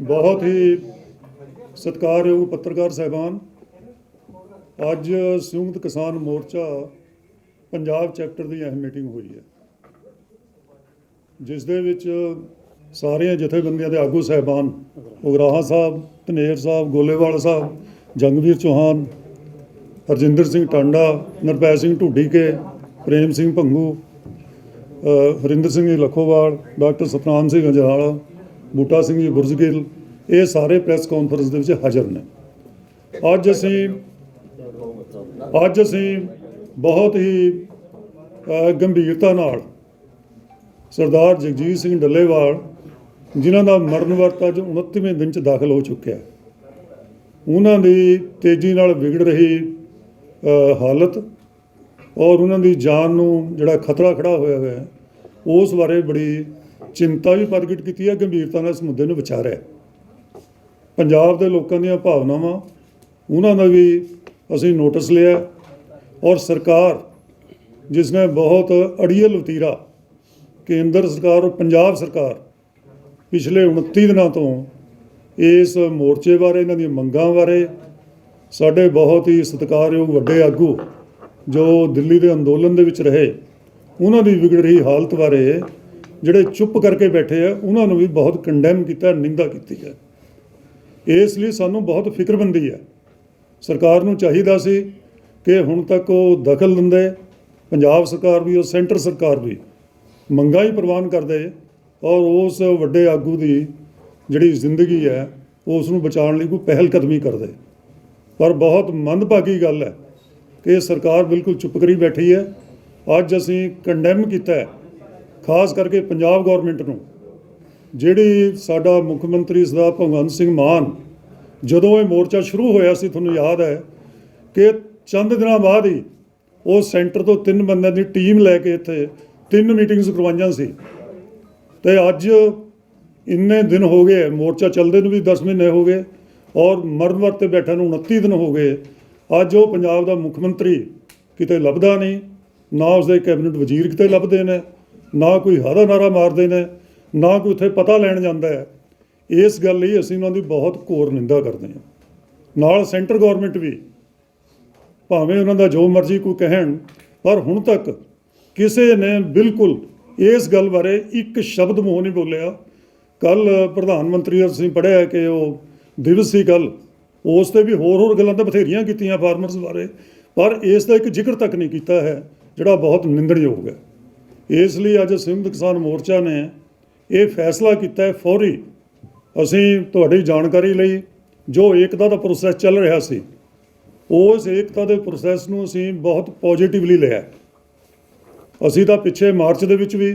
ਬਹੁਤ ਹੀ ਸਤਿਕਾਰਯੋਗ ਪੱਤਰਕਾਰ ਸਹਿਬਾਨ, ਅੱਜ ਸੰਯੁਕਤ ਕਿਸਾਨ ਮੋਰਚਾ ਪੰਜਾਬ ਚੈਪਟਰ ਦੀ ਅਹਿਮ ਮੀਟਿੰਗ ਹੋਈ ਹੈ, ਜਿਸ ਦੇ ਵਿੱਚ ਸਾਰੀਆਂ ਜਥੇਬੰਦੀਆਂ ਦੇ ਆਗੂ ਸਹਿਬਾਨ, ਉਗਰਾਹਾ ਸਾਹਿਬ, ਧਨੇਰ ਸਾਹਿਬ, ਗੋਲੇਵਾਲ ਸਾਹਿਬ, ਜੰਗਵੀਰ ਚੌਹਾਨ, ਹਰਜਿੰਦਰ ਸਿੰਘ ਟਾਂਡਾ, ਨਰਪੈ ਸਿੰਘ ਢੁੱਡੀਕੇ, ਪ੍ਰੇਮ ਸਿੰਘ ਭੰਗੂ ਹਰਿੰਦਰ ਸਿੰਘ ਜੀ ਲਖੋਵਾਲ, ਡਾਕਟਰ ਸਤਨਾਮ ਸਿੰਘ ਅਜਨਾਲਾ ਬੂਟਾ ਸਿੰਘ ਜੀ ਬੁਰਜ਼ਗਿੱਲ ਇਹ ਸਾਰੇ ਪ੍ਰੈਸ ਕਾਨਫਰੰਸ ਦੇ ਵਿੱਚ ਹਾਜ਼ਰ ਨੇ। ਅੱਜ ਅਸੀਂ ਅੱਜ ਅਸੀਂ ਬਹੁਤ ਹੀ ਗੰਭੀਰਤਾ ਨਾਲ ਸਰਦਾਰ ਜਗਜੀਤ ਸਿੰਘ ਡੱਲੇਵਾਲ, ਜਿਨ੍ਹਾਂ ਦਾ ਮਰਨ ਵਰਤ ਅੱਜ 29ਵੇਂ ਦਿਨ ਚ ਦਾਖਲ ਹੋ ਚੁੱਕਿਆ ਉਹਨਾਂ ਦੀ ਤੇਜ਼ੀ ਨਾਲ ਵਿਗੜ ਰਹੀ ਹਾਲਤ ਔਰ ਉਹਨਾਂ ਦੀ ਜਾਨ ਨੂੰ ਜਿਹੜਾ ਖਤਰਾ ਖੜਾ ਹੋਇਆ ਹੋਇਆ ਹੈ, ਉਸ ਬਾਰੇ ਬੜੀ ਚਿੰਤਾ ਵੀ ਪ੍ਰਗਟ ਕੀਤੀ ਹੈ, ਗੰਭੀਰਤਾ ਨਾਲ ਇਸ ਮੁੱਦੇ ਨੂੰ ਵਿਚਾਰਿਆ ਪੰਜਾਬ ਦੇ ਲੋਕਾਂ ਦੀਆਂ ਭਾਵਨਾਵਾਂ, ਉਹਨਾਂ ਦਾ ਵੀ ਅਸੀਂ ਨੋਟਿਸ ਲਿਆ ਔਰ ਸਰਕਾਰ ਜਿਸ ਨੇ ਬਹੁਤ ਅੜੀਅਲ ਵਤੀਰਾ ਕੇਂਦਰ ਸਰਕਾਰ ਔਰ ਪੰਜਾਬ ਸਰਕਾਰ ਪਿਛਲੇ 29 ਦਿਨਾਂ ਤੋਂ ਇਸ ਮੋਰਚੇ ਬਾਰੇ, ਇਹਨਾਂ ਦੀਆਂ ਮੰਗਾਂ ਬਾਰੇ ਸਾਡੇ ਬਹੁਤ ਹੀ ਸਤਿਕਾਰਯੋਗ ਵੱਡੇ ਆਗੂ ਜੋ ਦਿੱਲੀ ਦੇ ਅੰਦੋਲਨ ਦੇ ਵਿੱਚ ਰਹੇ, ਉਹਨਾਂ ਦੀ ਵਿਗੜ ਰਹੀ ਹਾਲਤ ਬਾਰੇ ਜਿਹੜੇ ਚੁੱਪ ਕਰਕੇ ਬੈਠੇ ਆ, ਉਹਨਾਂ ਨੂੰ ਵੀ ਬਹੁਤ ਕੰਡੈਮ ਕੀਤਾ, ਨਿੰਦਾ ਕੀਤੀ ਹੈ। ਇਸ ਲਈ ਸਾਨੂੰ ਬਹੁਤ ਫਿਕਰਮੰਦੀ ਹੈ। ਸਰਕਾਰ ਨੂੰ ਚਾਹੀਦਾ ਸੀ ਕਿ ਹੁਣ ਤੱਕ ਉਹ ਦਖਲ ਦਿੰਦੇ, ਪੰਜਾਬ ਸਰਕਾਰ ਵੀ, ਔਰ ਸੈਂਟਰ ਸਰਕਾਰ ਵੀ ਮੰਗਾਂ ਹੀ ਪ੍ਰਵਾਨ ਕਰਦੇ, ਔਰ ਉਸ ਵੱਡੇ ਆਗੂ ਦੀ ਜਿਹੜੀ ਜ਼ਿੰਦਗੀ ਹੈ, ਉਸ ਨੂੰ ਬਚਾਉਣ ਲਈ ਕੋਈ ਪਹਿਲ ਕਦਮੀ ਕਰਦੇ। ਪਰ ਬਹੁਤ ਮੰਦਭਾਗੀ ਗੱਲ ਹੈ ਕਿ ਸਰਕਾਰ ਬਿਲਕੁਲ ਚੁੱਪ ਕਰੀ ਬੈਠੀ ਹੈ। ਅੱਜ ਅਸੀਂ ਕੰਡੈਮ ਕੀਤਾ ਹੈ, ਖਾਸ ਕਰਕੇ ਪੰਜਾਬ ਗਵਰਨਮੈਂਟ ਨੂੰ। ਜਿਹੜੀ ਸਾਡਾ ਮੁੱਖ ਮੰਤਰੀ ਸਰਦਾਰ ਭਗਵੰਤ ਸਿੰਘ ਮਾਨ, ਜਦੋਂ ਇਹ ਮੋਰਚਾ ਸ਼ੁਰੂ ਹੋਇਆ ਸੀ, ਤੁਹਾਨੂੰ ਯਾਦ ਹੈ ਕਿ ਚੰਦ ਦਿਨਾਂ ਬਾਅਦ ਹੀ ਉਹ ਸੈਂਟਰ ਤੋਂ ਤਿੰਨ ਬੰਦਿਆਂ ਦੀ ਟੀਮ ਲੈ ਕੇ ਇੱਥੇ ਤਿੰਨ ਮੀਟਿੰਗਸ ਕਰਵਾਈਆਂ ਸੀ। ਤੇ ਅੱਜ ਇੰਨੇ ਦਿਨ ਹੋ ਗਏ, ਮੋਰਚਾ ਚੱਲਦੇ ਨੂੰ ਵੀ 10 ਮਹੀਨੇ ਹੋ ਗਏ ਔਰ ਮਰਨ ਵਰਤੇ ਤੇ ਨੂੰ 29 ਦਿਨ ਹੋ ਗਏ। ਅੱਜ ਉਹ ਪੰਜਾਬ ਦਾ ਮੁੱਖ ਮੰਤਰੀ ਕਿਤੇ ਲੱਭਦਾ ਨਹੀਂ, ਨਾ ਉਸਦੇ ਕੈਬਨਿਟ ਵਜ਼ੀਰ ਕਿਤੇ ਲੱਭਦੇ ਨੇ, ਨਾ ਕੋਈ ਹਾਦਾ ਨਾਰਾ ਮਾਰਦੇ ਨੇ, ਨਾ ਕੋਈ ਉੱਥੇ ਪਤਾ ਲੈਣ ਜਾਂਦਾ ਹੈ। ਇਸ ਗੱਲ ਲਈ ਅਸੀਂ ਉਹਨਾਂ ਦੀ ਬਹੁਤ ਘੋਰ ਨਿੰਦਾ ਕਰਦੇ ਹਾਂ। ਨਾਲ ਸੈਂਟਰ ਗਵਰਨਮੈਂਟ ਵੀ, ਭਾਵੇਂ ਉਹਨਾਂ ਦਾ ਜੋ ਮਰਜ਼ੀ ਕੋਈ ਕਹਿਣ, ਪਰ ਹੁਣ ਤੱਕ ਕਿਸੇ ਨੇ ਬਿਲਕੁਲ ਇਸ ਗੱਲ ਬਾਰੇ ਇੱਕ ਸ਼ਬਦ ਮੂੰਹ ਨਹੀਂ ਬੋਲਿਆ। ਕੱਲ ਪ੍ਰਧਾਨ ਮੰਤਰੀ ਅਸੀਂ ਪੜ੍ਹਿਆ ਕਿ ਉਹ ਦਿਵਸ ਸੀ ਕੱਲ ਉਸ ਤੇ ਵੀ ਹੋਰ ਹੋਰ ਗੱਲਾਂ ਤਾਂ ਬਥੇਰੀਆਂ ਕੀਤੀਆਂ ਫਾਰਮਰਸ ਬਾਰੇ, ਪਰ ਇਸ ਦਾ ਇੱਕ ਜ਼ਿਕਰ ਤੱਕ ਨਹੀਂ ਕੀਤਾ ਹੈ, ਜਿਹੜਾ ਬਹੁਤ ਨਿੰਦਣਯੋਗ ਹੈ। ਇਸ ਲਈ ਅੱਜ ਸੰਯੁਕਤ ਕਿਸਾਨ ਮੋਰਚਾ ਨੇ ਇਹ ਫੈਸਲਾ ਕੀਤਾ ਹੈ ਫੌਰੀ। ਅਸੀਂ ਤੁਹਾਡੀ ਜਾਣਕਾਰੀ ਲਈ ਜੋ ਏਕਤਾ ਦਾ ਪ੍ਰੋਸੈਸ ਚੱਲ ਰਿਹਾ ਸੀ, ਉਸ ਏਕਤਾ ਦੇ ਪ੍ਰੋਸੈਸ ਨੂੰ ਅਸੀਂ ਬਹੁਤ ਪੋਜ਼ਿਟਿਵਲੀ ਲਿਆ ਅਸੀਂ ਤਾਂ ਪਿੱਛੇ ਮਾਰਚ ਦੇ ਵਿੱਚ ਵੀ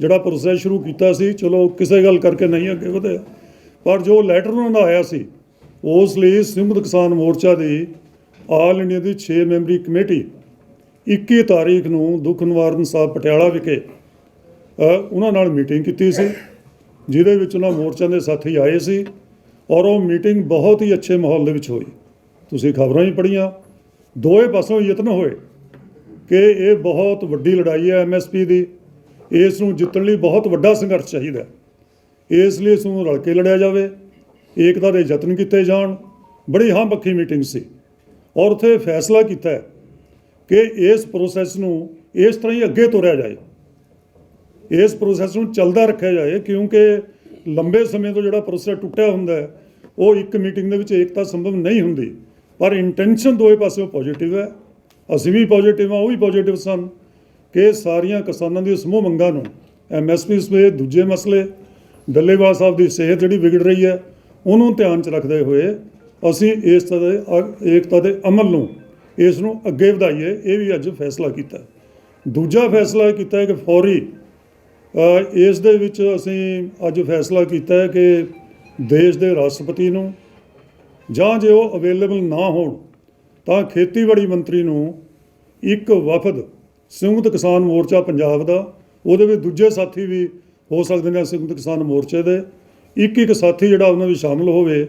ਜਿਹੜਾ ਪ੍ਰੋਸੈਸ ਸ਼ੁਰੂ ਕੀਤਾ ਸੀ, ਚਲੋ ਕਿਸੇ ਗੱਲ ਕਰਕੇ ਨਹੀਂ ਅੱਗੇ ਵਧਿਆ, ਪਰ ਜੋ ਲੈਟਰ ਉਹਨਾਂ ਦਾ ਆਇਆ ਸੀ ਉਸ ਲਈ ਸੰਯੁਕਤ ਕਿਸਾਨ ਮੋਰਚਾ ਦੀ ਆਲ ਇੰਡੀਆ ਦੀ 6 ਮੈਂਬਰੀ ਕਮੇਟੀ 21 ਤਾਰੀਖ ਨੂੰ ਦੁੱਖ ਨਿਵਾਰਨ ਸਾਹਿਬ ਪਟਿਆਲਾ ਵਿਖੇ ਉਹਨਾਂ ਨਾਲ ਮੀਟਿੰਗ ਕੀਤੀ ਸੀ, ਜਿਹਦੇ ਵਿੱਚ ਉਹਨਾਂ ਮੋਰਚਿਆਂ ਦੇ ਸਾਥੀ ਆਏ ਸੀ ਔਰ ਉਹ ਮੀਟਿੰਗ ਬਹੁਤ ਹੀ ਅੱਛੇ ਮਾਹੌਲ ਦੇ ਵਿੱਚ ਹੋਈ। ਤੁਸੀਂ ਖਬਰਾਂ ਹੀ ਪੜ੍ਹੀਆਂ, ਦੋਵੇਂ ਪਾਸੋਂ ਯਤਨ ਹੋਏ ਕਿ ਇਹ ਬਹੁਤ ਵੱਡੀ ਲੜਾਈ ਹੈ ਐਮਐਸਪੀ ਦੀ, ਇਸ ਨੂੰ ਜਿੱਤਣ ਲਈ ਬਹੁਤ ਵੱਡਾ ਸੰਘਰਸ਼ ਚਾਹੀਦਾ ਇਸ ਲਈ ਇਸ ਨੂੰ ਰਲ ਕੇ ਲੜਿਆ ਜਾਵੇ। ਏਕਤਾ ਦੇ ਯਤਨ ਕੀਤੇ ਜਾਣ। ਬੜੀ ਹਾਂ ਪੱਖੀ ਮੀਟਿੰਗ ਸੀ। ਔਰ ਉੱਥੇ ਫੈਸਲਾ ਕੀਤਾ ਹੈ ਕਿ ਇਸ ਪ੍ਰੋਸੈਸ ਨੂੰ ਇਸ ਤਰ੍ਹਾਂ ਹੀ ਅੱਗੇ ਤੋਰਿਆ ਜਾਏ। ਇਸ ਪ੍ਰੋਸੈਸ ਨੂੰ ਚੱਲਦਾ ਰੱਖਿਆ ਜਾਏ ਕਿਉਂਕਿ ਲੰਬੇ ਸਮੇਂ ਤੋਂ ਜਿਹੜਾ ਪ੍ਰੋਸੈਸ ਟੁੱਟਿਆ ਹੁੰਦਾ ਉਹ ਇੱਕ ਮੀਟਿੰਗ ਦੇ ਵਿੱਚ ਏਕਤਾ ਸੰਭਵ ਨਹੀਂ ਹੁੰਦੀ। ਪਰ ਇੰਟੈਂਸ਼ਨ ਦੋਵੇਂ ਪਾਸਿਓਂ ਪੋਜ਼ਿਟਿਵ ਹੈ। ਅਸੀਂ ਵੀ ਪੋਜ਼ਿਟਿਵ ਹਾਂ, ਉਹ ਵੀ ਪੋਜ਼ਿਟਿਵ ਸਨ ਕਿ ਸਾਰੀਆਂ ਕਿਸਾਨਾਂ ਦੀ ਸਮੂਹ ਮੰਗਾਂ ਨੂੰ ਐਮਐਸਪੀ ਸਮੇਤ ਦੂਜੇ ਮਸਲੇ, ਡੱਲੇਵਾਲ ਸਾਹਿਬ ਦੀ ਸਿਹਤ ਜਿਹੜੀ ਵਿਗੜ ਰਹੀ ਹੈ ਉਹਨੂੰ ਧਿਆਨ 'ਚ ਰੱਖਦੇ ਹੋਏ ਅਸੀਂ ਇਸ ਤਰ੍ਹਾਂ ਦੇ ਅ- ਏਕਤਾ ਦੇ ਅਮਲ ਨੂੰ ਇਸ ਨੂੰ ਅੱਗੇ ਵਧਾਈਏ, ਇਹ ਵੀ ਅੱਜ ਫੈਸਲਾ ਕੀਤਾ। ਦੂਜਾ ਫੈਸਲਾ ਕੀਤਾ ਹੈ ਕਿ ਫੌਰੀ ਇਸ ਦੇ ਵਿੱਚ ਅਸੀਂ ਅੱਜ ਫੈਸਲਾ ਕੀਤਾ ਹੈ ਕਿ ਦੇਸ਼ ਦੇ ਰਾਸ਼ਟਰਪਤੀ ਨੂੰ ਜਾਂ ਜੇ ਉਹ ਅਵੇਲੇਬਲ ਨਾ ਹੋਣ, ਤਾਂ ਖੇਤੀਬਾੜੀ ਮੰਤਰੀ ਨੂੰ ਇੱਕ ਵਫਦ ਸੰਯੁਕਤ ਕਿਸਾਨ ਮੋਰਚਾ ਪੰਜਾਬ ਦਾ, ਉਹਦੇ ਵਿੱਚ ਦੂਜੇ ਸਾਥੀ ਵੀ ਹੋ ਸਕਦੇ ਨੇ ਸੰਯੁਕਤ ਕਿਸਾਨ ਮੋਰਚੇ ਦੇ। ਇੱਕ ਇੱਕ ਸਾਥੀ ਜਿਹੜਾ ਉਹਨਾਂ ਵਿੱਚ ਸ਼ਾਮਲ ਹੋਵੇ,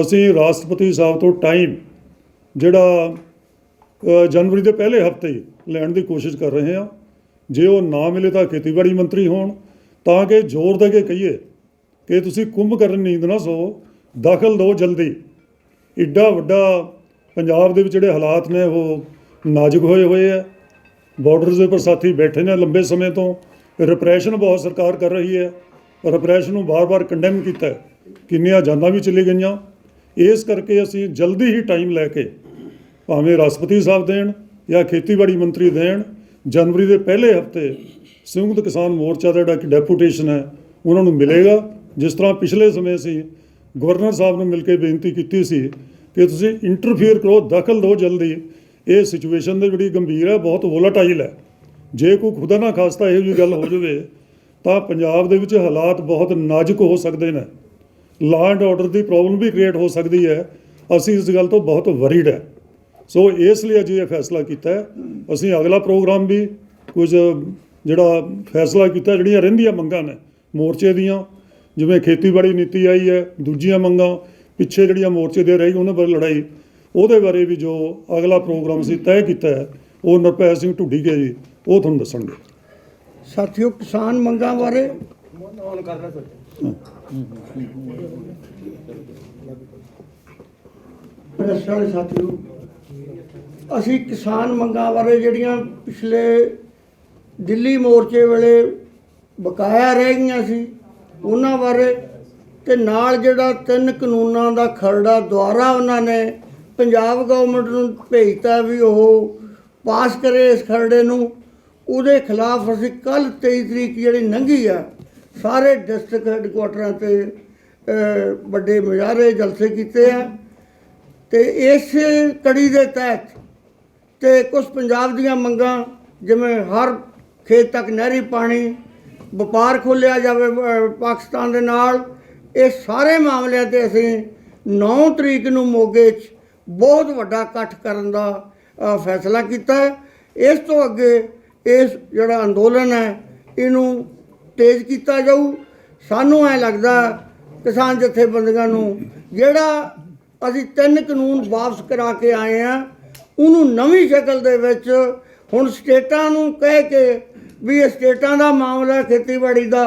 ਅਸੀਂ ਰਾਸ਼ਟਰਪਤੀ ਸਾਹਿਬ ਤੋਂ ਟਾਈਮ ਜਿਹੜਾ ਜਨਵਰੀ ਦੇ ਪਹਿਲੇ ਹਫ਼ਤੇ ਲੈਣ ਦੀ ਕੋਸ਼ਿਸ਼ ਕਰ ਰਹੇ ਹਾਂ। ਜੇ ਉਹ ਨਾ ਮਿਲੇ ਤਾਂ ਖੇਤੀਬਾੜੀ ਮੰਤਰੀ ਹੋਣ। ਤਾਂ ਕਿ ਜ਼ੋਰ ਦੇ ਕੇ ਕਹੀਏ ਕਿ ਤੁਸੀਂ ਕੁੰਭ ਕਰਨ ਨੀਂਦ ਨਾ ਸੋ ਦਾਖਲ ਦਿਓ ਜਲਦੀ। ਇੱਡਾ ਵੱਡਾ ਪੰਜਾਬ ਦੇ ਵਿੱਚ ਜਿਹੜੇ ਹਾਲਾਤ ਨੇ, ਉਹ ਨਾਜ਼ੁਕ ਹੋਏ ਹੋਏ ਆ। ਬਾਰਡਰਸ ਦੇ ਉੱਪਰ ਸਾਥੀ ਬੈਠੇ ਨੇ ਲੰਬੇ ਸਮੇਂ ਤੋਂ। ਰਿਪਰੈਸ਼ਨ ਬਹੁਤ ਸਰਕਾਰ ਕਰ ਰਹੀ ਹੈ। ਰਿਪਰੈਸ਼ਨ ਨੂੰ ਬਾਰ-ਬਾਰ ਕੰਡੈਮ ਕੀਤਾ ਕਿੰਨੀਆਂ ਜਾਨਾਂ ਵੀ ਚਲੀ ਗਈਆਂ। ਇਸ ਕਰਕੇ ਅਸੀਂ ਜਲਦੀ ਹੀ ਟਾਈਮ ਲੈ ਕੇ ਭਾਵੇਂ ਰਾਸ਼ਟਰਪਤੀ ਸਾਹਿਬ ਦੇਣ ਜਾਂ ਖੇਤੀਬਾੜੀ ਮੰਤਰੀ ਦੇਣ, ਜਨਵਰੀ ਦੇ ਪਹਿਲੇ ਹਫ਼ਤੇ ਸੰਯੁਕਤ ਕਿਸਾਨ ਮੋਰਚਾ ਦਾ ਜਿਹੜਾ ਇੱਕ ਡੈਪੂਟੇਸ਼ਨ ਹੈ, ਉਹਨਾਂ ਨੂੰ ਮਿਲੇਗਾ। ਜਿਸ ਤਰ੍ਹਾਂ ਪਿਛਲੇ ਸਮੇਂ ਅਸੀਂ ਗਵਰਨਰ ਸਾਹਿਬ ਨੂੰ ਮਿਲ ਕੇ ਬੇਨਤੀ ਕੀਤੀ ਸੀ ਕਿ ਤੁਸੀਂ ਇੰਟਰਫੀਅਰ ਕਰੋ, ਦਖਲ ਦਿਓ ਜਲਦੀ। ਇਹ ਸਿਚੁਏਸ਼ਨ ਦੇ ਜਿਹੜੀ ਗੰਭੀਰ ਹੈ, ਬਹੁਤ ਵੋਲਟਾਈਲ ਹੈ। ਜੇ ਕੋਈ ਖੁਦਾ ਨਾ ਖਾਸਤਾ ਇਹੋ ਜਿਹੀ ਗੱਲ ਹੋ ਜਾਵੇ ਤਾਂ ਪੰਜਾਬ ਦੇ ਵਿੱਚ ਹਾਲਾਤ ਬਹੁਤ ਨਾਜ਼ੁਕ ਹੋ ਸਕਦੇ ਨੇ। ਲਾਅ ਐਂਡ ਆਰਡਰ ਦੀ ਪ੍ਰੋਬਲਮ ਵੀ ਕ੍ਰੀਏਟ ਹੋ ਸਕਦੀ ਹੈ। ਅਸੀਂ ਇਸ ਗੱਲ ਤੋਂ ਬਹੁਤ ਵਰੀਡ ਹੈ। ਸੋ ਇਸ ਲਈ ਅੱਜ ਇਹ ਫੈਸਲਾ ਕੀਤਾ ਹੈ। ਅਸੀਂ ਅਗਲਾ ਪ੍ਰੋਗਰਾਮ ਵੀ ਕੁਝ ਜਿਹੜਾ ਫੈਸਲਾ ਕੀਤਾ, ਜਿਹੜੀਆਂ ਰਹਿੰਦੀਆਂ ਮੰਗਾਂ ਨੇ, ਮੋਰਚੇ ਦੀਆਂ, ਜਿਵੇਂ ਖੇਤੀਬਾੜੀ ਨੀਤੀ ਆਈ ਹੈ, ਦੂਜੀਆਂ ਮੰਗਾਂ, ਪਿੱਛੇ ਜਿਹੜੀਆਂ ਮੋਰਚੇ ਦੇ ਰਹੀ, ਉਹਨਾਂ ਬਾਰੇ ਲੜਾਈ, ਉਹਦੇ ਬਾਰੇ ਵੀ ਜੋ ਅਗਲਾ ਪ੍ਰੋਗਰਾਮ ਸੀ ਤੈਅ ਕੀਤਾ ਹੈ, ਉਹ ਨਰਪੈ ਸਿੰਘ ਢੁੱਡੀ ਢੁੱਡੀਕੇ ਜੀ, ਉਹ ਤੁਹਾਨੂੰ ਦੱਸਣਗੇ। ਸਾਥੀਓ, ਕਿਸਾਨ ਮੰਗਾਂ ਬਾਰੇ ਪ੍ਰੈਸ ਵਾਲੇ ਸਾਥੀਓ, ਅਸੀਂ ਕਿਸਾਨ ਮੰਗਾਂ ਬਾਰੇ ਜਿਹੜੀਆਂ ਪਿਛਲੇ ਦਿੱਲੀ ਮੋਰਚੇ ਵੇਲੇ ਬਕਾਇਆ ਰਹਿ ਗਈਆਂ ਸੀ, ਉਹਨਾਂ ਬਾਰੇ ਤੇ ਨਾਲ ਜਿਹੜਾ ਤਿੰਨ ਕਾਨੂੰਨਾਂ ਦਾ ਖਰੜਾ ਦੁਆਰਾ ਉਹਨਾਂ ਨੇ ਪੰਜਾਬ ਗਵਰਨਮੈਂਟ ਨੂੰ ਭੇਜਤਾ ਵੀ ਉਹ ਪਾਸ ਕਰੇ ਇਸ ਖਰੜੇ ਨੂੰ ਉਹਦੇ ਖਿਲਾਫ ਅਸੀਂ ਕੱਲ 23 ਤਰੀਕ ਜਿਹੜੀ ਲੰਘੀ ਆ, ਸਾਰੇ ਡਿਸਟ੍ਰਿਕਟ ਹੈੱਡਕੁਆਟਰਾਂ ਤੇ ਵੱਡੇ ਮੁਜ਼ਾਹਰੇ ਜਲਸੇ ਕੀਤੇ ਆ ਤੇ ਇਸ ਕੜੀ ਦੇ ਤਹਿਤ ਤੇ ਕੁਝ ਪੰਜਾਬ ਦੀਆਂ ਮੰਗਾਂ, ਜਿਵੇਂ ਹਰ ਖੇਤ ਤੱਕ ਨਹਿਰੀ ਪਾਣੀ, ਵਪਾਰ ਖੋਲ੍ਹਿਆ ਜਾਵੇ ਪਾਕਿਸਤਾਨ ਦੇ ਨਾਲ, ਇਹ ਸਾਰੇ ਮਾਮਲਿਆਂ ਤੇ ਅਸੀਂ 9 ਤਰੀਕ ਨੂੰ ਮੋਗੇ 'ਚ ਬਹੁਤ ਵੱਡਾ ਇਕੱਠ ਕਰਨ ਦਾ ਫੈਸਲਾ ਕੀਤਾ। ਇਸ ਤੋਂ ਅੱਗੇ ਇਸ ਜਿਹੜਾ ਅੰਦੋਲਨ ਹੈ, ਇਹਨੂੰ ਤੇਜ਼ ਕੀਤਾ ਜਾਊ। ਸਾਨੂੰ ਐ ਲੱਗਦਾ ਕਿਸਾਨ ਜਥੇਬੰਦੀਆਂ ਨੂੰ, ਜਿਹੜਾ ਅਸੀਂ ਤਿੰਨ ਕਾਨੂੰਨ ਵਾਪਸ ਕਰਾ ਕੇ ਆਏ ਆ, ਉਹਨੂੰ ਨਵੀਂ ਸ਼ਕਲ ਦੇ ਵਿੱਚ ਹੁਣ ਸਟੇਟਾਂ ਨੂੰ ਕਹਿ ਕੇ ਵੀ ਇਹ ਸਟੇਟਾਂ ਦਾ ਮਾਮਲਾ ਖੇਤੀਬਾੜੀ ਦਾ,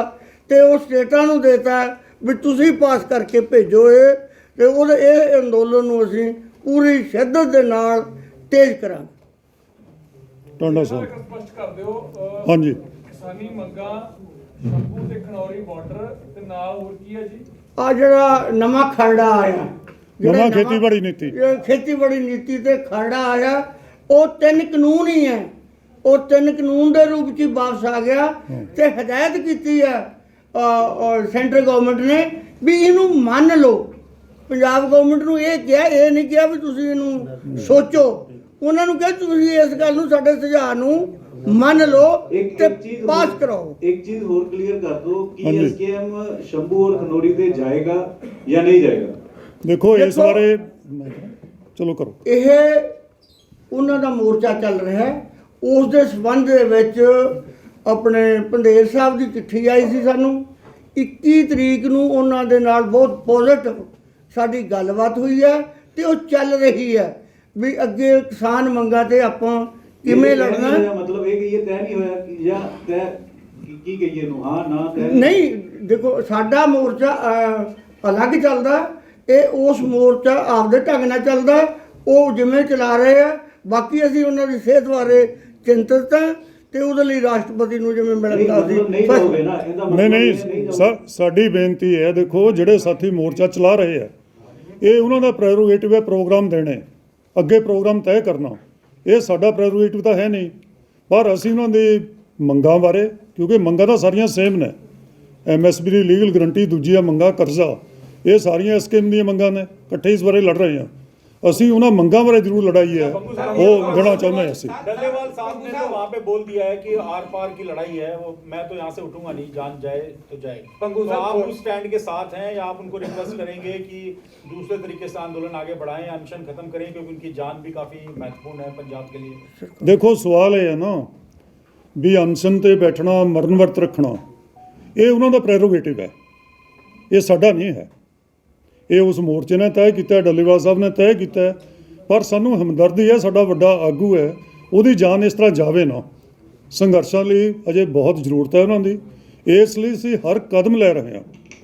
ਤੇ ਉਹ ਸਟੇਟਾਂ ਨੂੰ ਦੇਤਾ ਵੀ ਤੁਸੀਂ ਪਾਸ ਕਰਕੇ ਭੇਜੋ ਇਹ, ਤੇ ਉਹਦੇ ਇਹ ਅੰਦੋਲਨ ਨੂੰ ਅਸੀਂ ਪੂਰੀ ਸ਼ਿੱਦਤ ਦੇ ਨਾਲ ਤੇਜ਼ ਕਰਾਂਗੇ। ਟਾਂਡਾ ਸਾਹਿਬ। ਸਪਸ਼ਟ ਕਰ ਦਿਓ ਅਹ, ਹਾਂਜੀ। ਕਿਸਾਨੀ ਮੰਗਾਂ ਸ਼ੰਭੂ ਤੇ ਖਨੌਰੀ ਬਾਰਡਰ ਤੇ ਨਾਲ ਹੋਰ ਕੀ ਹੈ ਜੀ? ਆ ਜਿਹੜਾ ਨਵਾਂ ਖਰੜਾ ਆਇਆ ਜਿਹੜਾ ਨਵਾਂ ਖੇਤੀਬਾੜੀ ਨੀਤੀ। ਜਿਹੜਾ ਖੇਤੀਬਾੜੀ ਨੀਤੀ ਤੇ ਖਰੜਾ ਆਇਆ ਉਹ ਤਿੰਨ ਕਾਨੂੰਨ ਹੀ ਹੈ। ਉਹ ਤਿੰਨ ਕਾਨੂੰਨ ਦੇ ਰੂਪ 'ਚ ਹੀ ਵਾਪਸ ਆ ਗਿਆ ਤੇ ਹਦਾਇਤ ਕੀਤੀ ਹੈ ਸੈਂਟਰ ਗਵਰਨਮੈਂਟ ਨੇ ਵੀ ਇਹਨੂੰ ਮੰਨ ਲਓ। ਪੰਜਾਬ ਗਵਰਨਮੈਂਟ ਨੂੰ ਇਹ ਕਿਹਾ ਇਹ ਨਹੀਂ ਕਿਹਾ ਵੀ ਤੁਸੀਂ ਇਹਨੂੰ ਸੋਚੋ। ਉਹਨਾਂ ਨੂੰ ਕਿਹਾ ਤੁਸੀਂ ਇਸ ਗੱਲ ਨੂੰ ਸਾਡੇ ਸੁਝਾਅ ਨੂੰ ਮੰਨ ਲਓ ਇੱਕ ਤੇ ਚੀਜ਼ ਪਾਸ ਕਰਾਓ। ਇੱਕ ਚੀਜ਼ ਹੋਰ ਕਲੀਅਰ ਕਰ ਦਿਓ ਕਿ। ਐਸਕੇਐਮ ਸ਼ੰਭੂ ਔਰ ਖਨੌਰੀ ਤੇ ਜਾਏਗਾ ਜਾਂ ਨਹੀਂ ਜਾਏਗਾ? ਦੇਖੋ ਇਸ ਬਾਰੇ ਚਲੋ ਕਰੋ। ਇਹ ਉਹਨਾਂ ਦਾ ਮੋਰਚਾ ਚੱਲ ਰਿਹਾ ਹੈ। ਉਸ ਦੇ ਸਬੰਧ ਦੇ ਵਿੱਚ ਆਪਣੇ ਪੰਦੇਰ ਸਾਹਿਬ ਦੀ ਚਿੱਠੀ ਆਈ ਸੀ ਸਾਨੂੰ। 21 ਤਰੀਕ ਨੂੰ ਉਹਨਾਂ ਦੇ ਨਾਲ ਬਹੁਤ ਪੋਜ਼ਿਟਿਵ ਸਾਡੀ ਗੱਲਬਾਤ ਹੋਈ ਹੈ ਤੇ ਉਹ ਚੱਲ ਰਹੀ ਹੈ। ਵੀ ਅੱਗੇ ਕਿਸਾਨ ਮੰਗਾਂ ਤੇ ਆਪਾਂ ਕਿਵੇਂ ਲੜਨਾ? ਮਤਲਬ ਇਹ ਕਿ ਇਹ ਤੈਅ ਨਹੀਂ ਹੋਇਆ ਕਿ ਜਾਂ ਤੈਅ ਕੀ- ਕੀ ਕਹੀਏ ਨੂੰ ਹਾਂ ਨਾ ਤੈਅ ਨਹੀਂ ਦੇਖੋ ਸਾਡਾ ਮੋਰਚਾ ਅਲੱਗ ਚੱਲਦਾ ਇਹ ਉਸ ਮੋਰਚਾ ਆਪਦੇ ਢੰਗ ਨਾਲ ਚੱਲਦਾ ਉਹ ਜਿਵੇਂ ਚਲਾ ਰਹੇ ਆ ਬਾਕੀ ਅਸੀਂ ਉਹਨਾਂ ਦੀ ਸਿਹਤ ਬਾਰੇ ਚਿੰਤਤ ਹਾਂ ਤੇ ਉਹਦੇ ਲਈ ਰਾਸ਼ਟਰਪਤੀ ਨੂੰ ਜਿਵੇਂ ਮਿਲਣ ਨਹੀਂ ਦਾ ਅਸੀਂ ਮਤਲਬ ਨਹੀਂ ਫੈਸਲਾ- ਜਾਓਗੇ ਨਾ ਇਹਦਾ ਮਤਲਬ ਨਹੀਂ ਨਹੀਂ ਇਹ ਜਾਓਗੇ। ਸਾ- ਸਾਡੀ ਬੇਨਤੀ ਹੈ ਦੇਖੋ ਜਿਹੜੇ ਸਾਥੀ ਮੋਰਚਾ ਚਲਾ ਰਹੇ ਆ ਇਹ ਉਹਨਾਂ ਦਾ ਪ੍ਰੈਰੋਗੇਟਿਵ ਹੈ ਪ੍ਰੋਗਰਾਮ ਦੇਣੇ। ਅੱਗੇ ਪ੍ਰੋਗਰਾਮ ਤੈਅ ਕਰਨਾ। ਇਹ ਸਾਡਾ ਪ੍ਰੈਰੋਗੇਟਿਵ ਤਾਂ ਹੈ ਨਹੀਂ। ਪਰ ਅਸੀਂ ਉਹਨਾਂ ਦੀ ਮੰਗਾਂ ਬਾਰੇ, ਕਿਉਂਕਿ ਮੰਗਾਂ ਤਾਂ ਸਾਰੀਆਂ ਸੇਮ ਨੇ। ਐਮਐਸਪੀ ਦੀ ਲੀਗਲ ਗਰੰਟੀ ਦੂਜੀਆਂ ਮੰਗਾਂ ਕਰਜ਼ਾ। ਇਹ ਸਾਰੀਆਂ ਸਕੀਮ ਦੀਆਂ ਮੰਗਾਂ ਨੇ। ਇਕੱਠੇ ਇਸ ਬਾਰੇ ਲੜ ਰਹੇ ਹਾਂ। ਅਸੀਂ ਉਹਨਾਂ ਮੰਗਾਂ ਬਾਰੇ ਜ਼ਰੂਰ ਲੜਾਈ ਹੈ ਉਹ ਦੇਣਾ ਚਾਹੁੰਦੇ ਹਾਂ ਅਸੀਂ डल्लेवाल साहब ने तो वहाँ पे बोल दिया है कि आर पार की लड़ाई है वो मैं तो यहाँ से उठूंगा नहीं जान जाए तो जाए पंगू तो साहब आप को- उस स्टैंड के साथ हैं या आप उनको रिक्वेस्ट करेंगे कि दूसरे तरीके से आंदोलन आगे बढ़ाएं या अनशन खत्म करें क्योंकि उनकी जान भी काफी महत्वपूर्ण है पंजाब के लिए ਦੇਖੋ ਸਵਾਲ ਇਹ ਹੈ ਨਾ ਵੀ ਅਨਸ਼ਨ ਤੇ ਬੈਠਣਾ ਮਰਨ ਵਰਤ ਰੱਖਣਾ ਇਹ ਉਹਨਾਂ ਦਾ ਪ੍ਰੈਰੋਗੇਟਿਵ ਹੈ ਇਹ ਸਾਡਾ ਨਹੀਂ ਹੈ ਇਹ ਉਸ ਮੋਰਚੇ ਨੇ ਤੈਅ ਕੀਤਾ ਹੈ, ਡੱਲੇਵਾਲ ਸਾਹਿਬ ਨੇ ਤੈਅ ਕੀਤਾ। ਪਰ ਸਾਨੂੰ ਹਮਦਰਦੀ ਹੈ ਸਾਡਾ ਵੱਡਾ ਆਗੂ ਹੈ ਉਹਦੀ ਜਾਨ ਇਸ ਤਰ੍ਹਾਂ ਜਾਵੇ ਨਾ। ਸੰਘਰਸ਼ਾਂ ਲਈ ਅਜੇ ਬਹੁਤ ਜ਼ਰੂਰਤ ਹੈ ਉਹਨਾਂ ਦੀ। ਇਸ ਲਈ ਅਸੀਂ ਹਰ ਕਦਮ ਲੈ ਰਹੇ ਹਾਂ।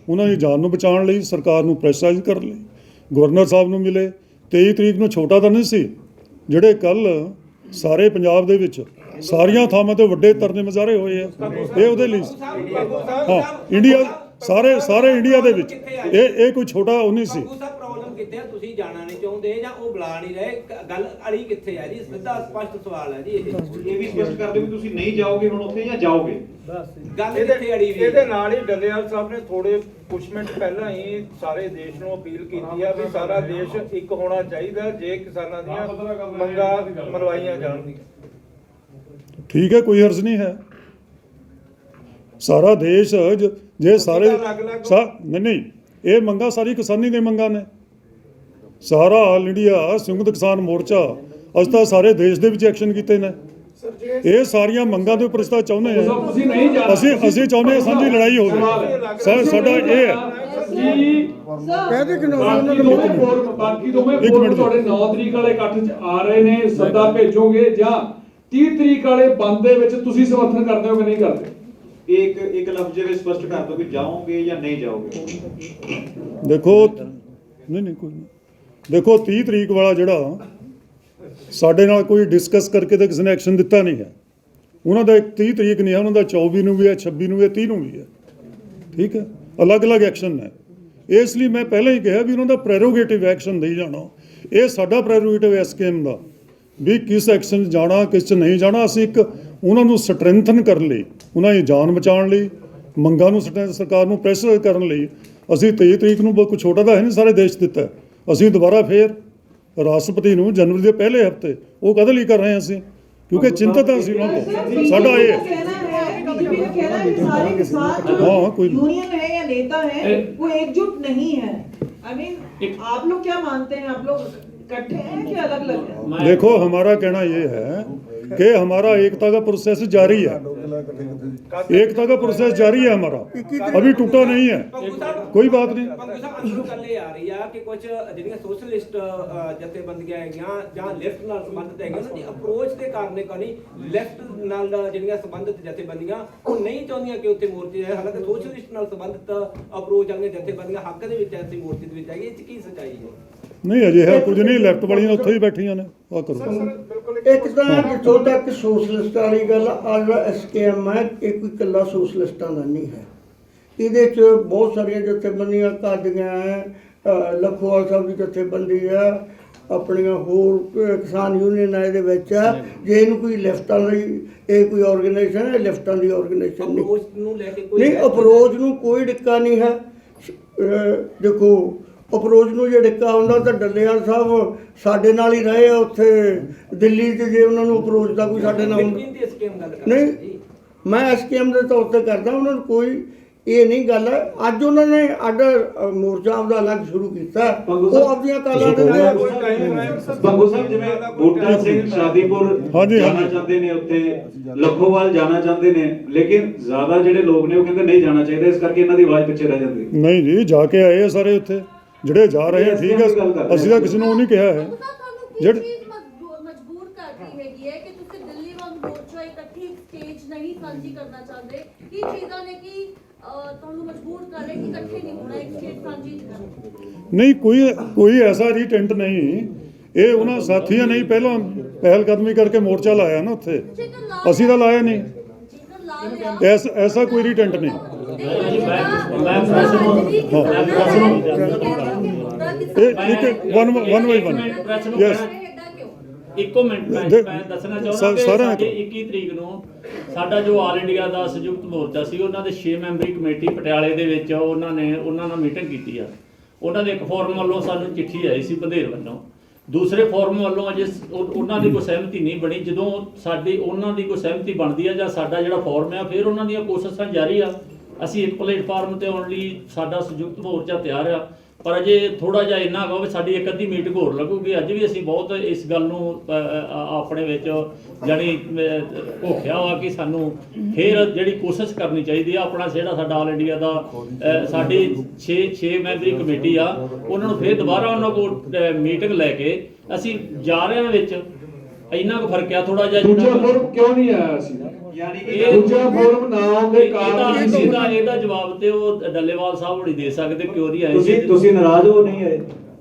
ਉਹਨਾਂ ਦੀ ਜਾਨ ਨੂੰ ਬਚਾਉਣ ਲਈ ਸਰਕਾਰ ਨੂੰ ਪ੍ਰੈਸ਼ਰਾਈਜ਼ ਕਰਨ ਲਈ। ਗਵਰਨਰ ਸਾਹਿਬ ਨੂੰ ਮਿਲੇ। 23 ਤਰੀਕ ਨੂੰ ਛੋਟਾ ਤਾਂ ਨਹੀਂ ਸੀ ਜਿਹੜੇ ਕੱਲ ਸਾਰੇ ਪੰਜਾਬ ਦੇ ਵਿੱਚ ਸਾਰੀਆਂ ਥਾਵਾਂ ਤੇ ਵੱਡੇ ਤਰਨੇ ਮਜ਼ਾਰੇ ਹੋਏ ਆ। ਇਹ ਉਹਦੇ ਲਈ ਹਾਂ ਇੰਡੀਆ ਸਾਰੇ ਸਾਰੇ ਇੰਡੀਆ ਦੇ ਵਿੱਚ। ਇਹ ਇਹ ਕੋਈ ਛੋਟਾ ਉਹ ਨਹੀਂ ਸੀ। ਬਾਬੂ ਸਾਹਿਬ ਪ੍ਰੋਬਲਮ ਕਿੱਥੇ ਆ? ਤੁਸੀਂ ਜਾਣਾ ਨਹੀਂ ਚਾਹੁੰਦੇ ਜਾਂ ਉਹ ਬੁਲਾ ਨਹੀਂ ਰਹੇ? ਕ- ਗੱਲ ਅੜੀ ਕਿੱਥੇ ਹੈ ਜੀ? ਸਿੱਧਾ ਸਪਸ਼ਟ ਸਵਾਲ ਹੈ ਜੀ ਇਹ। ਇਹ ਵੀ ਸਪਸ਼ਟ ਕਰ ਦਿਓ ਵੀ ਤੁਸੀਂ ਨਹੀਂ ਜਾਓਗੇ ਹੁਣ ਉੱਥੇ ਜਾਂ ਜਾਓਗੇ? ਗੱਲ ਕਿੱਥੇ ਅੜੀ ਵੀ? ਇਹਦੇ ਨਾਲ ਹੀ ਡੱਲੇਵਾਲ ਸਾਹਿਬ ਨੇ ਥੋੜੇ ਕੁਝ ਮਿੰਟ ਪਹਿਲਾਂ ਹੀ ਸਾਰੇ ਦੇਸ਼ ਨੂੰ ਅਪੀਲ ਕੀਤੀ ਆ ਵੀ ਸਾਰਾ ਦੇਸ਼ ਇੱਕ ਹੋਣਾ ਚਾਹੀਦਾ ਜੇ ਕਿਸਾਨਾਂ ਦੀਆਂ ਮੰਗਾਂ ਮਨਵਾਈਆਂ ਜਾਣਗੀਆਂ। ਠੀਕ ਹੈ ਕੋਈ ਹਰਜ਼ ਨਹੀਂ ਹੈ। ਸਾਰਾ ਦੇਸ਼ ਜ- ਜੇ ਸਾਰੇ ਸਾ ਨਹੀਂ ਨਹੀਂ ਇਹ ਮੰਗਾ ਸਾਰੀ ਕਿਸਾਨੀ ਦੀ ਮੰਗਾਂ ਨੇ। ਸਾਰਾ ਆਲ ਇੰਡੀਆ ਸੰਯੁਕਤ ਕਿਸਾਨ ਮੋਰਚਾ ਅਸੀਂ ਤਾਂ ਸਾਰੇ ਦੇਸ਼ ਦੇ ਵਿੱਚ ਐਕਸ਼ਨ ਕੀਤੇ ਨੇ। ਇਹ ਸਾਰੀਆਂ ਮੰਗਾਂ ਦੇ ਉੱਪਰ ਅਸੀਂ ਚਾਹੁੰਦੇ ਜਾਣਾ ਅਸੀਂ ਅਸੀਂ ਚਾਹੁੰਦੇ ਹਾਂ ਸਾਂਝੀ ਲੜਾਈ ਹੋਵੇ। ਸਾ- ਸਾਡਾ ਇਹ ਹੈ। ਜੀ ਕਹਿੰਦੇ ਕਿ ਨਾ ਉਹਨਾਂ ਬਾਕੀ ਨੇ ਦੋਵੇਂ ਫੋਰਮ ਬਾਕੀ ਦੋਵੇਂ। ਤੁਹਾਡੇ 9 ਤਰੀਕ ਵਾਲੇ ਇਕੱਠ 'ਚ ਆ ਰਹੇ ਨੇ ਸੱਦਾ ਭੇਜੋਗੇ ਜਾਂ 30 ਤਰੀਕ ਵਾਲੇ ਬੰਦ ਦੇ ਵਿੱਚ ਤੁਸੀਂ ਸਮਰਥਨ ਕਰਦੇ ਹੋ ਕਿ ਨਹੀਂ ਕਰਦੇ? ਇੱਕ ਇੱਕ ਲਫ਼ਜ਼ ਵਿੱਚ ਸਪਸ਼ਟ ਕਰ ਦਿਓ ਕਿ ਜਾਓਗੇ ਜਾਂ ਨਹੀਂ ਜਾਓਗੇ। ਦੇਖੋ, ਨਹੀਂ ਨਹੀਂ, ਕੋਈ ਨਹੀਂ। ਦੇਖੋ 30 ਤਰੀਕ ਵਾਲਾ ਜਿਹੜਾ ਸਾਡੇ ਨਾਲ ਕੋਈ ਡਿਸਕਸ ਕਰਕੇ ਤਾਂ ਕਿਸੇ ਨੇ ਐਕਸ਼ਨ ਦਿੱਤਾ ਨਹੀਂ ਹੈ। ਉਹਨਾਂ ਦਾ 30 ਤਰੀਕ ਨਹੀਂ ਹੈ, ਉਹਨਾਂ ਦਾ 24 ਨੂੰ ਵੀ ਹੈ 26 ਨੂੰ ਵੀ ਹੈ 30 ਨੂੰ ਵੀ ਹੈ। ਠੀਕ ਹੈ? ਅਲੱਗ-ਅਲੱਗ ਐਕਸ਼ਨ ਹੈ ਇਸ ਲਈ ਮੈਂ ਪਹਿਲਾਂ ਹੀ ਕਿਹਾ ਵੀ ਉਹਨਾਂ ਦਾ ਪ੍ਰੈਰੋਗੇਟਿਵ ਐਕਸ਼ਨ ਨਹੀਂ ਜਾਣਾ। ਇਹ ਸਾਡਾ ਪ੍ਰੈਰੋਗੇਟਿਵ ਐਸਕੇਐਮ ਦਾ। ਵੀ ਕਿਸ ਐਕਸ਼ਨ ਜਾਣਾ, ਕਿਸ 'ਚ ਨਹੀਂ ਜਾਣਾ। ਅਸੀਂ ਇੱਕ ਉਹਨਾਂ ਨੂੰ ਸਟਰੈਂਥਨ ਕਰਨ ਲਈ ਉਹਨਾਂ ਦੀ ਜਾਨ ਬਚਾਉਣ ਲਈ ਮੰਗਾਂ ਨੂੰ ਸਟਰੈਂਥ ਸਰਕਾਰ ਨੂੰ ਪ੍ਰੈਸ਼ਰ ਕਰਨ ਲਈ ਅਸੀਂ 23 ਤਰੀਕ ਨੂੰ ਬਹੁਤ ਕੁਛ ਛੋਟਾ ਤਾਂ ਹੈ ਨਹੀਂ ਸਾਰੇ ਦੇਸ਼ 'ਚ ਦਿੱਤਾ ਹੈ। ਅਸੀਂ ਦੁਬਾਰਾ ਫੇਰ ਰਾਸ਼ਟਰਪਤੀ ਨੂੰ ਜਨਵਰੀ ਦੇ ਪਹਿਲੇ ਹਫਤੇ ਉਹ ਕਦੇ ਲਈ ਕਰ ਰਹੇ ਹਾਂ ਅਸੀਂ ਕਿਉਂਕਿ ਚਿੰਤਤ ਹਾਂ ਅਸੀਂ ਉਹਨਾਂ ਤੋਂ ਸਾਡਾ ਇਹ ਹੈ बीजेपी का कहना है कि सारे किसान जो हाँ, कोई- यूनियन है या नेता है ए- वो एकजुट नहीं है आई मीन आप लोग क्या मानते हैं आप लोग इकट्ठे हैं कि अलग अलग हैं देखो हमारा कहना ये है कि हमारा एकता का प्रोसेस जारी है एकता का प्रोसेस जारी है हमारा अभी टूटा नहीं है ਪੰਗੂ ਸਾਹਿਬ कोई बात नहीं ਪੰਗੂ ਸਾਹਿਬ ਅਸਲ ਗੱਲ ਇਹ ਆ ਰਹੀ ਆ ਕਿ ਕੁਝ ਜਿਹੜੀਆਂ ਸੋਸ਼ਲਿਸਟ ਜਥੇਬੰਦੀਆਂ ਹੈਗੀਆਂ ਜਾਂ ਲੈਫਟ ਨਾਲ ਸੰਬੰਧਿਤ ਹੈਗੀਆਂ ਉਹਨਾਂ ਦੀ ਅਪਰੋਚ ਦੇ ਕਾਰਨ ਕਣੀ ਲੈਫਟ ਨਾਲ ਜਿਹੜੀਆਂ ਸੰਬੰਧਿਤ ਜਥੇਬੰਦੀਆਂ ਉਹ ਨਹੀਂ ਚਾਹੁੰਦੀਆਂ ਕਿ ਉੱਥੇ ਮੋਰਚੇ ਹੈ ਹਾਲਾਂਕਿ ਸੋਸ਼ਲਿਸਟ ਨਾਲ ਸੰਬੰਧਿਤ ਅਪਰੋਚ ਵਾਲੀਆਂ ਜਥੇਬੰਦੀਆਂ ਹੱਕ ਦੇ ਵਿੱਚ ਐਸੀ ਮੋਰਚੇ ਦੇ ਵਿੱਚ ਹੈਗੀ ਇਹ 'ਚ ਕੀ ਸੱਚਾਈ ਹੈ ਨਹੀਂ ਅਜੇ ਹੈ ਕੁਝ ਨਹੀਂ ਲੈਫਟ ਵਾਲੀਆਂ ਉੱਥੇ ਹੀ ਬੈਠੀਆਂ ਨੇ ਆ ਕਰੋ। ਇੱਕ ਤਾਂ ਜਿੱਥੋਂ ਤੱਕ ਸੋਸ਼ਲਿਸਟ ਵਾਲੀ ਗੱਲ ਆ ਜਿਹੜਾ ਐਸਕੇਐਮ ਹੈ ਇਹ ਕੋਈ ਇਕੱਲਾ ਸੋਸ਼ਲਿਸਟਾਂ ਦਾ ਨਹੀਂ ਹੈ। ਇਹਦੇ 'ਚ ਬਹੁਤ ਸਾਰੀਆਂ ਜਥੇਬੰਦੀਆਂ ਕਾਦੀਆਂ ਹੈ ਲਖੋਵਾਲ ਸਾਹਿਬ ਦੀ ਜਥੇਬੰਦੀ ਹੈ ਆਪਣੀਆਂ ਹੋਰ ਕਿਸਾਨ ਯੂਨੀਅਨ ਹੈ ਇਹਦੇ ਵਿੱਚ ਜੇ ਇਹਨੂੰ ਕੋਈ ਲੈਫਟਾਂ ਲਈ ਇਹ ਕੋਈ ਆਰਗੇਨਾਈਜੇਸ਼ਨ ਹੈ ਲੈਫਟਾਂ ਦੀ ਆਰਗੇਨਾਈਜੇਸ਼ਨ ਨਹੀਂ। ਅਪਰੋਚ ਨੂੰ ਲੈ ਕੇ ਕੋਈ ਨਹੀਂ ਅਪਰੋਚ ਨੂੰ ਕੋਈ ਡਿੱਕਾ ਨਹੀਂ ਹੈ। ਦੇਖੋ ਅਪਰੋਚ ਨੂੰ ਜੇ ਡਿੱਕਾ ਹੁੰਦਾ ਤਾਂ ਡੱਲੇਵਾਲ ਸਾਹਿਬ ਸਾਡੇ ਨਾਲ ਹੀ ਰਹੇ ਆ ਉੱਥੇ ਦਿੱਲੀ 'ਚ ਜੇ ਉਹਨਾਂ ਨੂੰ ਅਪਰੋਚ ਦਾ ਕੋਈ ਸਾਡੇ ਨਾਲ ਨਹੀਂ ਮੈਂ ਐਸਕੇਐਮ ਦੇ ਤੌਰ ਤੇ ਕਰਦਾ ਉਹਨਾਂ ਨੂੰ ਕੋਈ ਇਹ ਨਹੀਂ ਗੱਲ ਹੈ। ਅੱਜ ਉਹਨਾਂ ਨੇ ਅੱਡ ਮੋਰਚਾ ਆਪਦਾ ਅਲੱਗ ਸ਼ੁਰੂ ਕੀਤਾ। ਉਹ ਆਪਦੀਆਂ ਕਾਲਾਂ ਦੇ ਬੰਗੂ ਸਾਹਿਬ ਜਿਵੇਂ ਬੂਟਾ ਸਿੰਘ ਸ਼ਾਦੀਪੁਰ ਜਾਣਾ। ਚਾਹੁੰਦੇ ਨੇ ਉੱਥੇ ਲੱਖੋਵਾਲ ਜਾਣਾ ਚਾਹੁੰਦੇ ਨੇ ਲੇਕਿਨ ਜ਼ਿਆਦਾ ਜਿਹੜੇ ਲੋਕ ਨੇ ਉਹ ਕਹਿੰਦੇ ਨਹੀਂ ਜਾਣਾ ਚਾਹੀਦਾ ਇਸ ਕਰਕੇ ਇਹਨਾਂ ਦੀ ਆਵਾਜ਼ ਪਿੱਛੇ ਰਹਿ ਜਾਂਦੀ। ਨਹੀਂ ਜੀ ਜਾ ਕੇ ਆਏ ਆ ਸਾਰੇ ਉੱਥੇ। ਜਿਹੜੇ ਜਾ ਰਹੇ ਆ ਠੀਕ ਹੈ ਅਸੀਂ ਤਾਂ ਕਿਸੇ ਨੂੰ ਉਹ ਨਹੀਂ ਕਿਹਾ ਹੈ। ਜਿਹੜੇ- ਚੀਜ਼ ਮਜਬੂਰ ਮਜਬੂਰ ਕਰਦੀ ਹੈਗੀ ਹੈ ਕਿ ਤੁਸੀਂ ਦਿੱਲੀ ਵਾਂਗ ਮੋਰਚਾ ਇਕੱਠੀ ਸਟੇਜ ਨਹੀਂ ਸਾਂਝੀ ਕਰਨਾ ਚਾਹੁੰਦੇ? ਕੀ ਚੀਜ਼ਾਂ ਨੇ ਕਿ ਅਹ, ਤੁਹਾਨੂੰ ਮਜਬੂਰ ਕਰ ਰਹੇ ਕਿ ਇਕੱਠੇ ਨਹੀਂ ਹੋਣਾ ਇੱਕ ਸਟੇਜ ਸਾਂਝੀ ਨਹੀਂ ਕਰਨੀ? ਨਹੀਂ ਕੋਈ ਕੋਈ ਐਸਾ ਰੀਟੈਂਟ ਨਹੀਂ। ਇਹ ਉਹਨਾਂ ਸਾਥੀਆਂ ਨੇ ਪਹਿਲਾਂ ਪਹਿਲ ਕਦਮੀ ਕਰਕੇ ਮੋਰਚਾ ਲਾਇਆ ਨਾ ਉੱਥੇ। ਅਸੀਂ ਤਾਂ ਲਾਇਆ ਨਹੀਂ। ਐਸ ਐਸਾ ਕੋਈ ਰੀਟੈਂਟ ਨਹੀਂ। ਇਹ ਇੱਕ one one by one yes ਇੱਕੋ ਮਿੰਟ ਮੈਂ ਦੱਸਣਾ ਚਾਹੁੰਦਾ ਕਿ ਸਾਰਿਆਂ ਸਾਡੇ ਨੂੰ। 21 ਤਰੀਕ ਨੂੰ ਸਾਡਾ ਜੋ ਆਲ ਇੰਡੀਆ ਦਾ ਸੰਯੁਕਤ ਮੋਰਚਾ ਸੀ ਉਹਨਾਂ ਦੇ 6 ਮੈਂਬਰੀ ਕਮੇਟੀ ਪਟਿਆਲੇ ਦੇ ਵਿੱਚ ਉਹਨਾਂ ਨੇ ਉਹਨਾਂ ਨਾਲ ਮੀਟਿੰਗ ਕੀਤੀ ਆ। ਉਹਨਾਂ ਦੇ ਇੱਕ ਫੋਰਮ ਵੱਲੋਂ ਸਾਨੂੰ ਚਿੱਠੀ ਆਈ ਸੀ ਬੰਧੇਰ ਵੱਲੋਂ। ਦੂਸਰੇ ਫੋਰਮ ਵੱਲੋਂ ਅਜੇ ਸ- ਉਹ- ਉਹਨਾਂ ਦੀ ਕੋਈ ਸਹਿਮਤੀ ਨਹੀਂ ਬਣੀ। ਜਦੋਂ ਸਾਡੀ ਉਹਨਾਂ ਦੀ ਕੋਈ ਸਹਿਮਤੀ ਬਣਦੀ ਆ ਜਾਂ ਸਾਡਾ ਜਿਹੜਾ ਫੋਰਮ ਆ, ਫਿਰ ਉਹਨਾਂ ਦੀਆਂ ਕੋਸ਼ਿਸ਼ਾਂ ਜਾਰੀ ਆ। ਅਸੀਂ ਇੱਕ ਪਲੇਟਫਾਰਮ ਤੇ ਆਉਣ ਲਈ ਸਾਡਾ ਸੰਯੁਕਤ ਮੋਰਚਾ ਤਿਆਰ ਆ। ਪਰ ਅਜੇ ਥੋੜਾ ਜਿਹਾ ਇੰਨਾ ਕਹੋ ਵੀ ਸਾਡੀ ਇੱਕ ਅੱਧੀ ਮੀਟਿੰਗ ਹੋਰ ਲੱਗੂਗੀ। ਅੱਜ ਵੀ ਅਸੀਂ ਬਹੁਤ ਇਸ ਗੱਲ ਨੂੰ ਆਪਣੇ ਵਿੱਚ ਜਾਣੀ ਭੋਖਿਆ ਹੋਆ ਕਿ ਸਾਨੂੰ ਫੇਰ ਜਿਹੜੀ ਕੋਸ਼ਿਸ਼ ਕਰਨੀ ਚਾਹੀਦੀ ਆ, ਆਪਣਾ ਜਿਹੜਾ ਸਾਡਾ ਆਲ ਇੰਡੀਆ ਦਾ ਸਾਡੀ 6 6 ਮੈਂਬਰੀ ਕਮੇਟੀ ਆ, ਉਹਨਾਂ ਨੂੰ ਫੇਰ ਦੁਬਾਰਾ ਉਹਨਾਂ ਕੋਲ ਮੀਟਿੰਗ ਲੈ ਕੇ ਅਸੀਂ ਜਾ ਰਹੇ ਹਾਂ ਵਿੱਚ। ਇੰਨਾ ਕੁ ਫ਼ਰਕ ਆ ਥੋੜਾ ਜਿਹਾ ਦੂਜਾ ਫੋਰਮ ਕਿਉਂ ਨਹੀਂ ਆਇਆ ਸੀ? ਯਾਨੀ ਕਿ ਦੂਜਾ ਫੋਰਮ ਨਾ ਆਉਣ ਦੇ ਇਹਦਾ ਕਾਰਨ ਕੀ ਸੀ। ਇਹਦਾ ਇਹਦਾ ਜਵਾਬ ਤੇ ਉਹ ਡੱਲੇਵਾਲ ਸਾਹਿਬ ਹੁਣੀ ਦੇ ਸਕਦੇ ਕਿਉਂ ਨਹੀਂ ਆਏ ਤੁਸੀਂ ਤੁਸੀਂ ਨਾਰਾਜ਼ ਹੋ ਨਹੀਂ ਆਏ?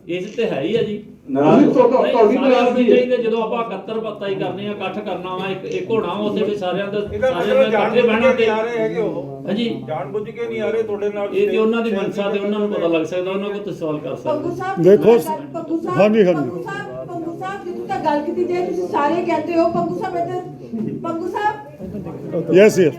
ਇਸ ਤੇ ਹੈ ਹੀ ਆ ਜੀ। ਨਾਰਾਜ਼ ਤੁਹਾਡੀ ਨਾਰਾਜ਼ਗੀ ਹੈ। ਜਦੋਂ ਆਪਾਂ 71 ਪੱਤਾ ਹੀ ਕਰਨੇ ਆ ਇਕੱਠ ਕਰਨਾ ਵਾ ਇੱਕ ਇੱਕ ਹੋਣਾ ਉੱਥੇ ਵੀ ਸਾਰਿਆਂ ਦਾ ਸਾਰਿਆਂ ਦਾ ਇਕੱਠੇ ਬਹਿਣਾ ਤੇ ਨਹੀਂ ਆ ਰਹੇ ਹੈਗੇ ਉਹ। ਹਾਂਜੀ। ਜਾਣ ਬੁੱਝ ਕੇ ਨਹੀਂ ਆ ਰਹੇ ਤੁਹਾਡੇ ਨਾਲ। ਇਹ ਤੇ ਉਹਨਾਂ ਦੀ ਮਨਸਾ ਤੇ ਉਹਨਾਂ ਨੂੰ ਪਤਾ ਲੱਗ ਸਕਦਾ ਉਹਨਾਂ ਕੋਲ ਤੁਸੀਂ ਸਵਾਲ ਕਰ ਸਕਦੇ ਸਾਹਿਬ ਦੇਖੋ, ਹਾਂਜੀ, ਹਾਂਜੀ। ਗੱਲ ਕੀਤੀ ਤੁਸੀਂ ਸਾਰੇ ਕਹਿੰਦੇ ਹੋ ਪੰਗੂ ਸਾਹਿਬ ਇੱਧਰ ਪੰਗੂ ਸਾਹਿਬ? ਯੈਸ ਯੈਸ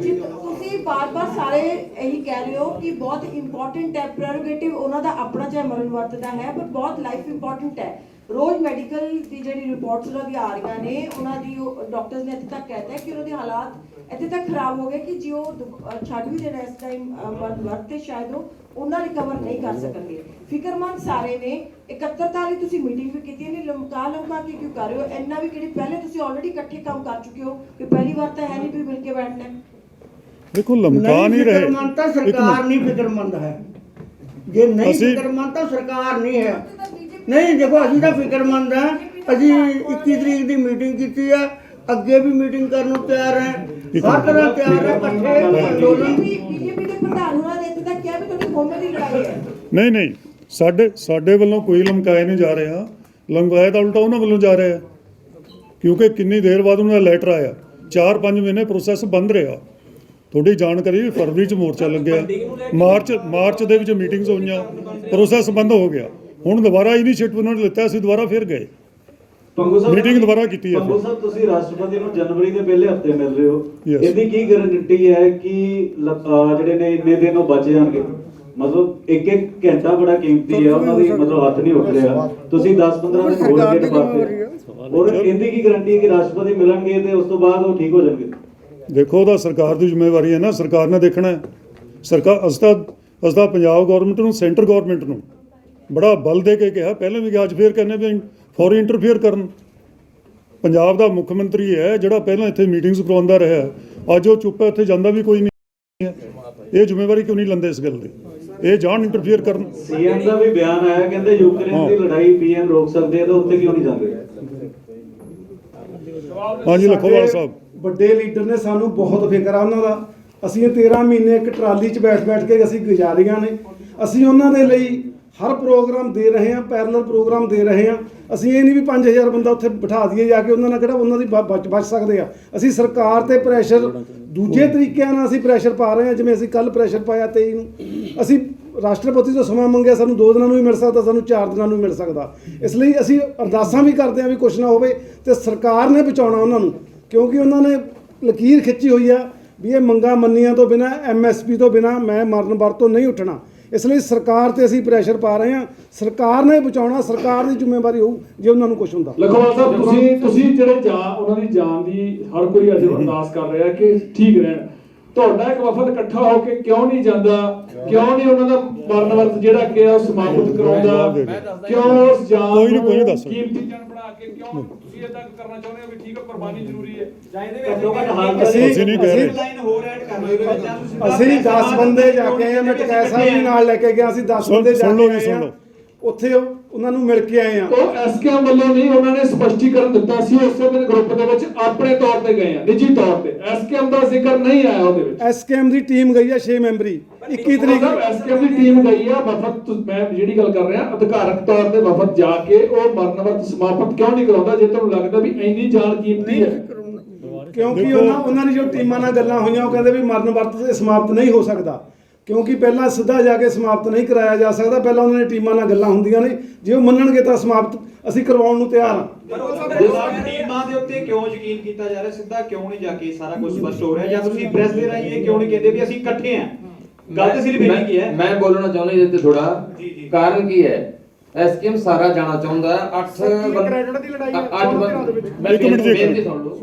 ਜੀ, ਤੁਸੀਂ ਬਾਰ-ਬਾਰ ਸਾਰੇ ਇਹੀ ਕਹਿ ਰਹੇ ਹੋ ਕਿ ਬਹੁਤ ਇੰਪੋਰਟੈਂਟ ਹੈ ਪ੍ਰੈਰੋਗੇਟਿਵ ਉਹਨਾਂ ਦਾ ਆਪਣਾ ਚਾਹੇ ਮਰਨ ਵਰਤ ਦਾ ਹੈ ਪਰ ਬਹੁਤ ਲਾਈਫ ਇੰਪੋਰਟੈਂਟ ਹੈ। ਰੋਜ਼ ਮੈਡੀਕਲ ਦੀ ਜਿਹੜੀ ਰਿਪੋਰਟਸ ਉਹਨਾਂ ਦੀ ਆ ਰਹੀਆਂ ਨੇ ਉਹਨਾਂ ਦੀ ਡਾਕਟਰਸ ਨੇ ਇੱਥੇ ਤੱਕ ਕਹਿਤਾ ਹੈ ਕਿ ਉਹਨਾਂ ਦੇ ਹਾਲਾਤ ਇੱਥੇ ਤੱਕ ਖਰਾਬ ਹੋ ਗਏ ਕਿ ਜੇ ਉਹ ਦੁ- ਅਹ ਛੱਡ ਵੀ ਦੇਣ ਇਸ ਟਾਈਮ ਮਰਨ ਵਰਤ ਤੇ ਸ਼ਾਇਦ ਉਹ ਉਹਨਾਂ ਰਿਕਵਰ ਨਹੀਂ ਕਰ ਸਕਣਗੇ। ਫਿਕਰਮੰਦ ਸਾਰੇ ਨੇ 71 ਤਾਰੀਖ ਤੁਸੀਂ ਮੀਟਿੰਗ ਵੀ ਕੀਤੀ ਨਹੀਂ ਲਮਕਾ ਲਮਕਾ ਕੇ ਕਿਉਂ ਕਰ ਰਹੇ ਹੋ? ਇੰਨਾ ਵੀ ਕਿਹੜੀ ਪਹਿਲੇ ਤੁਸੀਂ ਆਲਰੇਡੀ ਇਕੱਠੇ ਕੰਮ ਕਰ ਚੁੱਕੇ ਹੋ ਕਿ ਪਹਿਲੀ ਵਾਰ ਤਾਂ ਹੈ ਨਹੀਂ ਵੀ ਮਿਲ ਕੇ ਬੈਠਣਾ। ਦੇਖੋ ਲਮਕਾ ਨਹੀਂ ਰਹੇ। ਫਿਕਰਮੰਦ ਤਾਂ ਸਰਕਾਰ। ਨਹੀਂ ਫਿਕਰਮੰਦ ਹੈ। ਜੇ ਨਹੀਂ ਫਿਕਰਮੰਦ ਤਾਂ ਸਰਕਾਰ ਨਹੀਂ ਹੈ। ਨਹੀਂ ਦੇਖੋ ਅਸੀਂ ਤਾਂ ਫਿਕਰਮੰਦ ਹਾਂ। ਅਸੀਂ 21 ਤਰੀਕ ਦੀ ਮੀਟਿੰਗ ਕੀਤੀ ਹੈ ਅੱਗੇ ਵੀ ਮੀਟਿੰਗ ਕਰਨ ਨੂੰ ਤਿਆਰ ਹੈ। ਹਰ। ਤਰ੍ਹਾਂ ਤਿਆਰ ਹੈ ਇਕੱਠੇ ਅੰਦੋਲਨ ਬੀਜੇਪੀ ਬੀਜੇਪੀ ਦੇ ਪ੍ਰਧਾਨ ਉਹਨਾਂ ਨੇ ਇੱਥੇ ਤੱਕ ਕਿਹਾ ਵੀ ਤੁਹਾਡੀ ਕੌਮੇ ਦੀ ਲੜਾਈ ਹੈ। ਨਹੀਂ ਨਹੀਂ। ਸਾਡੇ ਸਾਡੇ ਵੱਲੋਂ ਕੋਈ ਲਮਕਾਇਆ ਨਹੀਂ ਜਾ ਰਿਹਾ। ਲਮਕਾਇਆ ਤਾਂ ਉਲਟਾ ਉਹਨਾਂ ਵੱਲੋਂ ਜਾ ਰਿਹਾ। ਹੈ। ਕਿਉਂਕਿ ਕਿੰਨੀ ਦੇਰ ਬਾਅਦ ਉਹਨਾਂ ਦਾ ਲੈਟਰ ਆਇਆ। 4-5 ਮਹੀਨੇ ਪ੍ਰੋਸੈਸ ਬੰਦ ਰਿਹਾ। ਤੁਹਾਡੀ ਜਾਣਕਾਰੀ ਫਰਵਰੀ ਚ ਮੋਰਚਾ ਲੱਗਿਆ। ਮਾਰਚ ਮਾਰਚ ਦੇ ਵਿੱਚ ਮੀਟਿੰਗਸ ਹੋਈਆਂ। ਪ੍ਰੋਸੈਸ ਬੰਦ ਹੋ ਗਿਆ। ਹੁਣ ਦੁਬਾਰਾ ਇਨੀਸ਼ੀਏਟਿਵ ਉਹਨਾਂ ਨੇ ਲਿੱਤਾ ਅਸੀਂ ਦੁਬਾਰਾ ਫਿਰ ਗਏ। Meeting ਦੁਬਾਰਾ ਕੀਤੀ ਹੈ ਪੰਗੂ ਸਾਹਿਬ ਤੁਸੀਂ ਰਾਸ਼ਟਰਪਤੀ ਨੂੰ ਜਨਵਰੀ ਦੇ ਪਹਿਲੇ ਹਫ਼ਤੇ ਮਿਲ ਰਹੇ ਹੋ. ਇਹਦੀ ਕੀ ਗਾਰੰਟੀ ਹੈ ਕਿ ਜਿਹੜੇ ਨੇ ਇੰਨੇ ਦਿਨ ਉਹ ਬਚ ਜਾਣਗੇ? ਮਤਲਬ ਇੱਕ ਇੱਕ ਘੰਟਾ ਬੜਾ ਕੀਮਤੀ ਹੈ ਉਹਨਾਂ ਦੀ ਮਤਲਬ ਹੱਥ ਨਹੀਂ ਉੱਠ ਰਿਹਾ। ਤੁਸੀਂ 10-15 ਦਿਨ ਹੋਰ ਗੇਟ ਪਾਤੇ। ਔਰ ਇਹਦੀ ਕੀ ਗਾਰੰਟੀ ਹੈ ਕਿ ਰਾਸ਼ਟਰਪਤੀ ਮਿਲਣਗੇ ਤੇ ਉਸ ਤੋਂ ਬਾਅਦ ਉਹ ਠੀਕ ਹੋ ਜਾਣਗੇ? ਦੇਖੋ ਉਹਦਾ ਸਰਕਾਰ ਦੀ ਜ਼ਿੰਮੇਵਾਰੀ ਹੈ ਨਾ ਸਰਕਾਰ ਨੇ ਦੇਖਣਾ ਹੈ। ਸਰਕਾਰ ਅਸਤਾ ਅਸਤਾ ਪੰਜਾਬ ਗਵਰਨਮੈਂਟ ਨੂੰ ਸੈਂਟਰ ਗਵਰਨਮੈਂਟ ਨੂੰ ਬੜਾ ਬਲ ਦੇ ਕੇ ਕਿਹਾ। ਪਹਿਲਾਂ ਵੀ ਅੱਜ ਫੇਰ ਕਹਿੰਦੇ ਵੀ ਫੌਰੀ ਇੰਟਰਫੇਅਰ ਕਰਨ। ਪੰਜਾਬ ਦਾ ਮੁੱਖ ਮੰਤਰੀ ਹੈ ਜਿਹੜਾ ਪਹਿਲਾਂ ਇੱਥੇ ਮੀਟਿੰਗਸ ਕਰਵਾਉਂਦਾ ਰਿਹਾ। ਅੱਜ ਉਹ ਚੁੱਪ ਹੈ ਉੱਥੇ ਜਾਂਦਾ ਵੀ ਕੋਈ ਨਹੀਂ ਹੈ। ਇਹ ਜ਼ਿੰਮੇਵਾਰੀ ਕਿਉਂ ਨਹੀਂ ਲੈਂਦੇ ਇਸ ਗੱਲ ਦੀ? ਇਹ ਜਾਣ ਇੰਟਰਫੇਅਰ ਕਰਨ। ਸੀਐਮ ਦਾ ਵੀ ਬਿਆਨ ਆਇਆ ਕਹਿੰਦੇ ਯੂਕਰੇਨ ਦੀ। ਲੜਾਈ ਪੀਐਮ ਰੋਕ ਸਕਦੇ ਆ ਤਾਂ ਉੱਥੇ ਕਿਉਂ ਨਹੀਂ ਜਾਂਦੇ? ਹਾਂਜੀ ਲਖੋਵਾਲ ਸਾਹਿਬ। ਵੱਡੇ ਲੀਡਰ ਨੇ ਸਾਨੂੰ ਬਹੁਤ ਫਿਕਰ ਆ ਉਹਨਾਂ ਦਾ। ਅਸੀਂ ਇਹ 13 ਮਹੀਨੇ ਇੱਕ ਟਰਾਲੀ 'ਚ ਬੈਠ ਬੈਠ ਕੇ ਅਸੀਂ ਗੁਜ਼ਾਰੀਆਂ ਨੇ। ਅਸੀਂ ਉਹਨਾਂ ਦੇ ਲਈ ਹਰ ਪ੍ਰੋਗਰਾਮ ਦੇ ਰਹੇ ਹਾਂ ਪੈਰਲਲ ਪ੍ਰੋਗਰਾਮ ਦੇ ਰਹੇ ਹਾਂ। ਅਸੀਂ ਇਹ ਨਹੀਂ ਵੀ 5000 ਬੰਦਾ ਉੱਥੇ ਬਿਠਾ ਦਈਏ ਜਾ ਕੇ ਉਹਨਾਂ ਨਾਲ ਕਿਹੜਾ ਉਹਨਾਂ ਦੀ ਬ- ਬਚ ਬਚ ਸਕਦੇ ਆ। ਅਸੀਂ ਸਰਕਾਰ ਤੇ ਪ੍ਰੈਸ਼ਰ ਦੂਜੇ ਤਰੀਕਿਆਂ ਨਾਲ ਅਸੀਂ ਪ੍ਰੈਸ਼ਰ ਪਾ ਰਹੇ ਹਾਂ, ਜਿਵੇਂ ਅਸੀਂ ਕੱਲ ਪ੍ਰੈਸ਼ਰ ਪਾਇਆ 23 ਨੂੰ। ਅਸੀਂ ਰਾਸ਼ਟਰਪਤੀ ਤੋਂ ਸਮਾਂ ਮੰਗਿਆ, ਸਾਨੂੰ 2 ਦਿਨਾਂ ਨੂੰ ਵੀ ਮਿਲ ਸਕਦਾ, ਸਾਨੂੰ 4 ਦਿਨਾਂ ਨੂੰ ਵੀ ਮਿਲ ਸਕਦਾ। ਇਸ ਲਈ ਅਸੀਂ ਅਰਦਾਸਾਂ ਵੀ ਕਰਦੇ ਹਾਂ ਵੀ ਕੁਝ ਨਾ ਹੋਵੇ ਤੇ ਸਰਕਾਰ ਨੇ ਬਚਾਉਣਾ ਉਹਨਾਂ ਨੂੰ, ਕਿਉਂਕਿ ਉਹਨਾਂ ਨੇ ਲਕੀਰ ਖਿੱਚੀ ਹੋਈ ਆ ਵੀ ਇਹ ਮੰਗਾ ਮੰਨੀਆਂ ਤੋਂ ਬਿਨਾ ਐਮਐਸਪੀ ਤੋਂ ਬਿਨਾ ਮੈਂ ਮਰਨ ਵਰਤ ਤੋਂ ਨਹੀਂ ਉੱਠਣਾ। ਇਸ ਲਈ ਸਰਕਾਰ ਤੇ ਅਸੀਂ ਪ੍ਰੈਸ਼ਰ ਪਾ ਰਹੇ ਹਾਂ। ਸਰਕਾਰ ਨੇ ਬਚਾਉਣਾ, ਸਰਕਾਰ ਦੀ ਜ਼ਿੰਮੇਵਾਰੀ ਹੋਊ, ਜੇ ਉਹਨਾਂ ਨੂੰ ਕੁਝ ਹੁੰਦਾ। ਲਖਵਾਲ ਸਾਹਿਬ, ਤੁਸੀਂ ਤੁਸੀਂ ਜਿਹੜੇ ਜਾਨ ਉਹਨਾਂ ਦੀ ਜਾਨ ਦੀ ਹਰ ਕੋਈ ਅੱਜ ਅਰਦਾਸ ਕਰ ਰਿਹਾ ਕਿ ਠੀਕ ਰਹਿਣ। ਤੁਹਾਡਾ ਇੱਕ ਵਫਦ ਇਕੱਠਾ ਹੋ ਕੇ ਕਿਉਂ ਨਹੀਂ ਜਾਂਦਾ ਕਿਉਂ ਨਹੀਂ ਉਹਨਾਂ ਦਾ ਮਰਨ ਵਰਤ ਜਿਹੜਾ ਕਿ ਆ ਉਹ ਸਮਾਪਤ ਕਰਾਉਂਦਾ ਕਿਉਂ ਉਸ ਜਾਨ ਕੋਈ ਦੱਸ। ਕੀਮਤੀ ਜਾਨ ਬਣਾ ਕੇ ਕਿਉਂ ਤੁਸੀਂ ਇਦਾਂ ਕਰਨਾ ਚਾਹੁੰਦੇ ਹੋ ਵੀ ਠੀਕ ਹੈ ਕੁਰਬਾਨੀ ਜ਼ਰੂਰੀ ਹੈ ਹਾਲ ਅਸੀਂ ਅਸੀਂ ਨਹੀਂ ਕਹਿ ਰਹੇ। ਲਾਈਨ ਹੋਰ ਐਡ ਕਰ ਹੋ ਅਸੀਂ 10 ਬੰਦੇ ਜਾ ਕੇ ਆਏ ਹਾਂ ਮੈਂ ਟਕੈ ਸਾਹਿਬ ਵੀ ਨਾਲ ਲੈ ਕੇ ਗਿਆ ਅਸੀਂ 10 ਸੁਣ- ਬੰਦੇ ਜਾ ਕੇ ਲਓ ਜੀ, ਆਏ ਸੁਣ ਹਾਂ ਲਓ। ਉੱਥੇ ਉਹ- ਉਹਨਾਂ ਨੂੰ ਮਿਲ ਕੇ ਆਏ ਆ। ਉਹ ਐਸਕੇਐਮ ਵੱਲੋਂ ਨਹੀਂ ਉਹਨਾਂ ਨੇ ਸਪਸ਼ਟੀਕਰਨ ਦਿੱਤਾ ਸੀ ਉਸੇ ਦਿਨ ਗਰੁੱਪ ਦੇ ਵਿੱਚ ਆਪਣੇ ਤੌਰ ਤੇ ਗਏ ਆ ਨਿੱਜੀ ਤੌਰ ਤੇ। ਐਸਕੇਐਮ ਦਾ ਜ਼ਿਕਰ ਨਹੀਂ ਆਇਆ ਉਹਦੇ ਵਿੱਚ। ਐਸਕੇਐਮ ਦੀ ਟੀਮ ਗਈ ਆ 6 ਮੈਂਬਰੀ। 21 ਤਰੀਕ ਨੂੰ ਐਸਕੇਐਮ ਦੀ ਟੀਮ ਗਈ ਆ ਵਫਦ ਮੈਂ ਜਿਹੜੀ ਗੱਲ ਕਰ ਰਿਹਾ ਅਧਿਕਾਰਕ ਤੌਰ ਤੇ ਵਫਦ ਜਾ ਕੇ ਉਹ ਮਰਨ ਵਰਤ ਸਮਾਪਤ ਕਿਉਂ ਨਹੀਂ ਕਰਾਉਂਦਾ ਜੇ ਤੁਹਾਨੂੰ ਲੱਗਦਾ ਵੀ ਇੰਨੀ ਜਾਨ ਕੀਮਤੀ ਹੈ। ਕਿਉਂਕਿ ਉਹਨਾਂ ਉਹਨਾਂ ਦੀ ਜੋ ਟੀਮਾਂ ਨਾਲ ਗੱਲਾਂ ਹੋਈਆਂ ਉਹ ਕਹਿੰਦੇ ਵੀ ਮਰਨ ਵਰਤ ਸਮਾਪਤ ਨਹੀਂ ਹੋ ਸਕਦਾ। ਕਿਉਂਕਿ ਪਹਿਲਾਂ ਸਿੱਧਾ ਜਾ ਕੇ ਸਮਾਪਤ ਨਹੀਂ ਕਰਾਇਆ ਜਾ ਸਕਦਾ ਪਹਿਲਾਂ ਉਹਨਾਂ ਨੇ ਟੀਮਾਂ ਨਾਲ ਗੱਲਾਂ ਹੁੰਦੀਆਂ ਨੇ। ਜੇ ਉਹ ਮੰਨਣਗੇ ਤਾਂ ਸਮਾਪਤ ਅਸੀਂ ਕਰਵਾਉਣ ਨੂੰ ਤਿਆਰ ਹਾਂ। ਟੀਮਾਂ ਦੇ ਉੱਤੇ ਕਿਉਂ ਯਕੀਨ ਕੀਤਾ ਜਾ ਰਿਹਾ? ਸਿੱਧਾ ਕਿਉਂ ਨਹੀਂ ਜਾ ਕੇ ਸਾਰਾ ਕੁਝ ਸਪਸ਼ਟ ਹੋ ਰਿਹਾ? ਜਾਂ ਤੁਸੀਂ ਪ੍ਰੈਸ ਦੇ ਰਾਹੀਂ ਇਹ ਕਿਉਂ ਨਹੀਂ ਕਹਿੰਦੇ ਵੀ ਅਸੀਂ ਇਕੱਠੇ ਹਾਂ? ਗੱਲ ਤਾਂ ਸਿਰਫ ਇੰਨੀ ਕੀ ਹੈ। ਮੈਂ ਬੋਲਣਾ ਚਾਹੁੰਦਾ ਇਹਦੇ ਤੇ ਥੋੜਾ ਜੀ, ਜੀ। ਕਾਰਨ ਕੀ ਹੈ? ਐਸਕੇਐਮ ਸਾਰਾ ਜਾਣਾ ਚਾਹੁੰਦਾ ਹੈ। 8 ਕ੍ਰੈਡਿਟ ਦੀ ਲੜਾਈ ਹੈ, ਅੱਠ ਚੌਣ ਧਿਰਾਂ ਦੇ ਵਿੱਚ। ਬੰਦੇ ਮੈਂ ਇੱਕ ਮਿੰਟ ਜੀ, ਬੇਨਤੀ ਸੁਣ ਲਓ।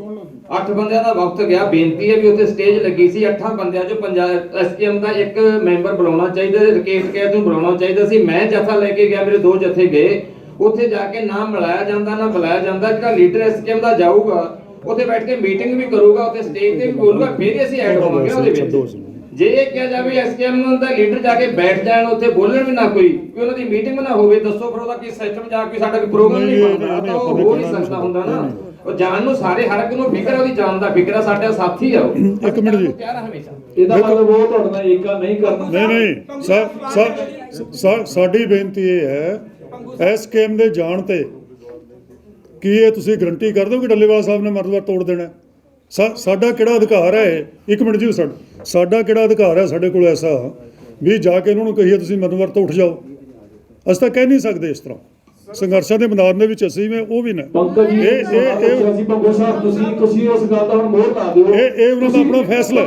ਅੱਠ ਬੰਦਿਆਂ ਦਾ ਵਕਤ ਗਿਆ। ਬੇਨਤੀ ਹੈ ਵੀ ਉੱਥੇ ਸਟੇਜ ਲੱਗੀ ਸੀ। ਅੱਠਾਂ ਬੰਦਿਆਂ ਚੋਂ ਪੰਜਾਬ ਐਸਕੇਐਮ ਦਾ ਇੱਕ ਮੈਂਬਰ ਬੁਲਾਉਣਾ ਚਾਹੀਦਾ ਸੀ। ਰਕੇਸ਼ ਕੈਦ ਨੂੰ ਬੁਲਾਉਣਾ ਚਾਹੀਦਾ ਸੀ। ਮੈਂ ਜਥਾ ਲੈ ਕੇ ਗਿਆ। ਮੇਰੇ ਦੋ ਜਥੇ ਗਏ। ਉੱਥੇ ਜਾ ਕੇ ਨਾ ਮਿਲਾਇਆ ਜਾਂਦਾ ਨਾ ਬੁਲਾਇਆ ਜਾਂਦਾ। ਜਿਹੜਾ ਲੀਡਰ ਐਸਕੇਐਮ ਦਾ ਜਾਊਗਾ ਉੱਥੇ ਬੈਠ ਕੇ ਮੀਟਿੰਗ ਵੀ ਕਰੂਗਾ। ਉੱਥੇ ਸਟੇਜ ਤੇ ਵੀ ਬੋਲੂਗਾ। ਫਿਰ ਅਸੀਂ ਐਡ ਹੋਵਾਂਗੇ। ਉਹਦੇ ਵਿੱਚ। ਜੇ ਇਹ ਕਿਹਾ ਜਾਵੇ ਐਸਕੇਐਮ ਦਾ ਲੀਡਰ ਜਾ ਕੇ ਬੈਠ ਜਾਣ ਉੱਥੇ ਬੋਲਣ ਵੀ ਨਾ ਕੋਈ ਵੀ ਉਹਨਾਂ ਦੀ ਮੀਟਿੰਗ ਨਾ ਹੋਵੇ ਦੱਸੋ ਫਿਰ ਉਹਦਾ ਕੀ ਸਿਸਟਮ ਜਾ ਕੇ ਸਾਡਾ ਕੋਈ ਪ੍ਰੋਗਰਾਮ ਨਹੀਂ, ਬਣਦਾ ਤਾਂ ਉਹ ਹੋ ਨਹੀਂ ਸਕਦਾ ਹੁੰਦਾ ਨਾ। ਉਹ ਜਾਨ ਨੂੰ ਸਾਰੇ ਹਰ ਇੱਕ ਨੂੰ ਫਿਕਰ ਉਹਦੀ ਜਾਨ ਦਾ ਫਿਕਰ ਆ ਸਾਡਾ ਸਾਥੀ ਆ ਉਹ। ਇੱਕ ਮਿੰਟ ਜੀ। ਇਹਦਾ ਮਤਲਬ ਉਹ ਤੁਹਾਡੇ ਨਾਲ ਏਕਾ ਨਹੀਂ ਕਰਨਾ। ਨਹੀਂ ਨਹੀਂ ਸਾਡੀ ਬੇਨਤੀ ਇਹ ਹੈ ਸਕੀਮ ਦੇ ਜਾਣ ਤੇ ਕੀ ਇਹ ਤੁਸੀਂ ਗਰੰਟੀ ਕਰ ਦਿਓ ਕਿ ਡੱਲੇਵਾਲ ਸਾਹਿਬ ਨੇ ਮਰਦਵਾਰ ਤੋੜ ਦੇਣਾ? ਸਾਡਾ ਕਿਹੜਾ ਅਧਿਕਾਰ ਹੈ? ਇੱਕ ਮਿੰਟ ਜੀ ਸਾਡਾ ਸਾਡਾ ਕਿਹੜਾ ਅਧਿਕਾਰ ਹੈ ਸਾਡੇ ਕੋਲ ਐਸਾ? ਵੀ ਜਾ ਕੇ ਉਹਨਾਂ ਨੂੰ ਕਹੀਏ ਤੁਸੀਂ ਮਰਦਵਾਰ ਤੋਂ ਉੱਠ ਜਾਓ। ਅਸੀਂ ਤਾਂ ਕਹਿ ਨਹੀਂ ਸਕਦੇ ਇਸ ਤਰ੍ਹਾਂ। ਸੰਘਰਸ਼ਾਂ ਦੇ ਮੈਦਾਨ ਦੇ ਵਿੱਚ ਅਸੀਂ ਵੀ ਉਹ ਵੀ ਨੇ। ਇਹ ਇਹ ਇਹ ਅਸੀਂ ਪੰਕਜ ਸਾਹਿਬ ਤੁਸੀਂ ਤੁਸੀਂ ਉਸ ਗੱਲ ਦਾ ਹੁਣ ਮੋਹਰ ਲਾ ਦਿਓ। ਇਹ- ਇਹ ਉਹਨਾਂ ਦਾ ਆਪਣਾ ਫੈਸਲਾ ਹੈ।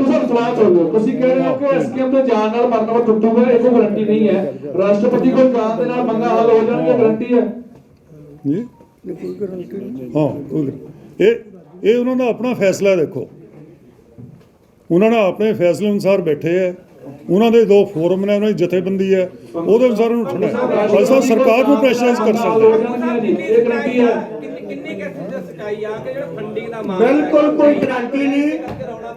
ਤੁਸੀਂ ਕਹਿ ਰਹੇ ਹੋ ਕਿ ਐਸਕੇਐਮ ਦੇ ਜਾਣ ਨਾਲ ਮਰਨਾ ਟੁੱਟੂਗਾ ਇਹ ਕੋਈ ਗਾਰੰਟੀ ਨਹੀਂ ਹੈ। ਰਾਸ਼ਟਰਪਤੀ ਕੋਲ ਜਾਣ ਦੇ ਨਾਲ ਮੰਗਾ ਹੱਲ ਹੋ ਜਾਣਗੇ ਗਾਰੰਟੀ ਹੈ। ਜੀ? ਹਾਂ ਇਹ ਇਹ ਉਹਨਾਂ ਦਾ ਆਪਣਾ ਫੈਸਲਾ ਦੇਖੋ। ਉਹਨਾਂ ਨੇ ਆਪਣੇ ਫੈਸਲੇ ਅਨੁਸਾਰ ਬੈਠੇ ਹੈ। ਉਹਨਾਂ ਦੇ ਦੋ ਫੋਰਮ ਨੇ ਉਹਨਾਂ ਦੀ ਜਥੇਬੰਦੀ ਹੈ। ਉਹਦੇ ਅਨੁਸਾਰ ਉਹਨੂੰ ਉੱਠਣਾ ਹੈ। ਅਸਾਂ ਸਰਕਾਰ ਨੂੰ ਪ੍ਰੈਸ਼ਰਾਈਜ਼ ਕਰ ਸਕਦੇ ਹਾਂ। ਇਹ ਗਾਰੰਟੀ ਹੈ ਕਿੰਨੀ ਕਿੰਨੀ ਕਿਸ ਸਕਾਈ ਆ ਕਿ ਜਿਹੜਾ ਫੰਡਿੰਗ ਦਾ ਮਾਮਲਾ ਬਿਲਕੁਲ ਕੋਈ ਗਰੰਟੀ ਨਹੀਂ।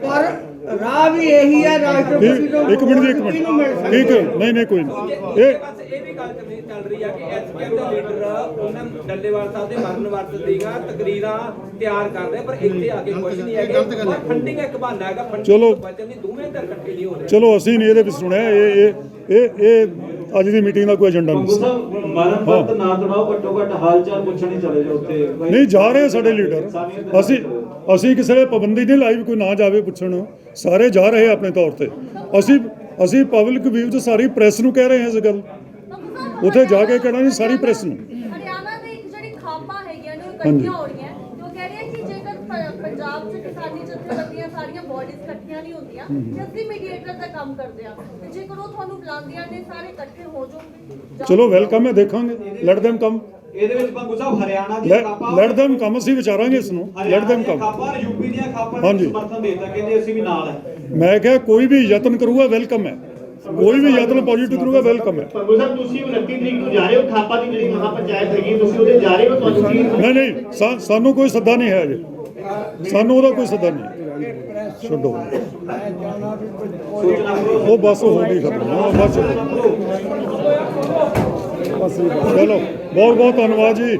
ਪਰ ਰਾਹ ਵੀ ਇਹੀ ਹੈ ਰਾਸ਼ਟਰਪਤੀ ਇੱਕ ਤੋਂ ਇੱਕ ਮਿੰਟ ਜੀ ਇੱਕ ਮਿੰਟ। ਇੱਕ ਨਹੀਂ ਨਹੀਂ ਕੋਈ ਨਹੀਂ। ਇਹ ਬਸ ਇਹ ਵੀ ਗੱਲ ਚੱਲ ਰਹੀ ਆ ਕਿ ਐਸਪੀਐਮ ਦੇ ਲੀਡਰ ਉਹਨਾਂ ਡੱਲੇਵਾਲ ਸਾਹਿਬ ਦੇ ਮਰਨ ਵਰਤ ਦੀਆਂ ਤਕਰੀਰਾਂ ਤਿਆਰ ਕਰ ਰਹੇ ਪਰ ਇੱਥੇ ਆ ਕੇ ਕੁਝ ਨਹੀਂ ਹੈਗਾ। ਫੰਡਿੰਗ ਇੱਕ ਬਹਾਨਾ ਹੈਗਾ ਫੰਡਿੰਗ ਬਚਣ ਲਈ ਦੋਵੇਂ ਧਿਰ ਇਕੱਠੇ ਨਹੀਂ ਹੋ ਰਹੇ। ਚਲੋ ਅਸੀਂ ਨਹੀਂ ਇਹਦੇ ਵਿੱਚ ਸੁਣਿਆ। ਇਹ ਇਹ ਇਹ ਇਹ ਅੱਜ ਦੀ ਮੀਟਿੰਗ ਦਾ ਕੋਈ ਏਜੰਡਾ ਨਹੀਂ। ਸੀ ਮਰਨ ਨਾ ਘੱਟੋ ਘੱਟ ਪੁੱਛਣ ਚਲੇ ਜਾਓ ਨਹੀਂ ਜਾ ਰਹੇ ਸਾਡੇ ਲੀਡਰ। ਅਸੀਂ ਅਸੀਂ ਕਿਸੇ ਨੇ ਪਾਬੰਦੀ ਨਹੀਂ ਲਾਈ ਵੀ ਕੋਈ ਨਾ ਜਾਵੇ ਪੁੱਛਣ। ਸਾਰੇ ਜਾ ਰਹੇ ਆਪਣੇ ਤੌਰ ਤੇ। ਅਸੀਂ ਅਸੀਂ ਪਬਲਿਕ ਵੀਵ ਚ ਸਾਰੀ ਪ੍ਰੈਸ ਨੂੰ ਕਹਿ ਰਹੇ ਹਾਂ ਇਸ ਗੱਲ। ਉੱਥੇ ਜਾ ਕੇ ਕਹਿਣਾ ਨਹੀਂ ਸਾਰੀ ਪ੍ਰੈਸ ਨੂੰ। ਹਰਿਆਣਾ ਦੇ ਇੱਕ ਜਿਹੜੀ ਖਾਪਾਂ ਹੈਗੀਆਂ ਨੇ ਉਹ। ਇਕੱਠੀਆਂ ਹੋ ਰਹੀਆਂ। ਤੇ ਉਹ ਕਹਿ ਰਹੇ ਕਿ ਜੇਕਰ ਪੰਜਾਬ 'ਚ ਕਿਸਾਨੀ ਜਥੇਬੰਦੀਆਂ ਸਾਰੀਆਂ ਬਾਡੀਜ਼ ਇਕੱਠੀਆਂ ਨਹੀਂ ਹੁੰਦੀਆਂ ਤੇ ਅਸੀਂ ਮੀਡੀਏਟਰ ਦਾ ਕੰਮ ਕਰਦੇ ਆ। ਤੇ ਜੇਕਰ ਉਹ ਤੁਹਾਨੂੰ ਬੁਲਾਉਂਦੀਆਂ ਨੇ ਸਾਰੇ ਇਕੱਠੇ ਹੋ ਜਾਓਗੇ। ਚਲੋ ਵੈਲਕਮ ਹੈ ਦੇਖਾਂਗੇ। ਲੈਟ them ਕਮ ਇਹਦੇ ਵਿੱਚ ਪੰਗੂ ਸਾਹਿਬ ਹਰਿਆਣਾ ਦੀ ਲੈਟ them ਕਮ ਅਸੀਂ ਵਿਚਾਰਾਂਗੇ ਇਸ ਨੂੰ। Let them come. ਖਾਪਾਂ ਯੂਪੀ ਦੀਆਂ ਖਾਪਾਂ ਨੂੰ। ਸਮਰਥਨ ਦੇਤਾ ਕਹਿੰਦੇ ਅਸੀਂ ਵੀ ਨਾਲ ਹੈ। ਮੈਂ ਕਿਹਾ ਕੋਈ ਵੀ ਯਤਨ ਕਰੂਗਾ ਵੈਲਕਮ ਹੈ। ਕੋਈ ਵੀ ਯਤਨ ਪੋਜ਼ਿਟਿਵ ਕਰੂਗਾ ਵੈਲਕਮ ਹੈ। ਪੰਗੂ ਸਾਹਿਬ ਤੁਸੀਂ 29 ਤਰੀਕ ਨੂੰ ਜਾ ਰਹੇ ਹੋ ਖਾਪਾ ਦੀ ਜਿਹੜੀ ਮਹਾ ਪੰਚਾਇਤ ਹੈਗੀ ਤੁਸੀਂ ਉਹਦੇ ਜਾ ਰਹੇ ਹੋ ਤੁਹਾਨੂੰ ਕੀ ਨਹੀਂ ਨਹੀਂ ਸਾਨੂੰ ਕੋਈ ਸੱਦਾ ਨਹੀਂ ਹੈ ਅਜੇ। ਸਾਨੂੰ ਉਹਦਾ ਕੋਈ ਸੱਦਾ ਨਹੀਂ। ਛੱਡੋ। ਉਹ ਬਸ ਹੋ ਗਈ ਖਤਮ। ਬਸ ਚਲੋ। ਬਹੁਤ ਬਹੁਤ ਧੰਨਵਾਦ ਜੀ।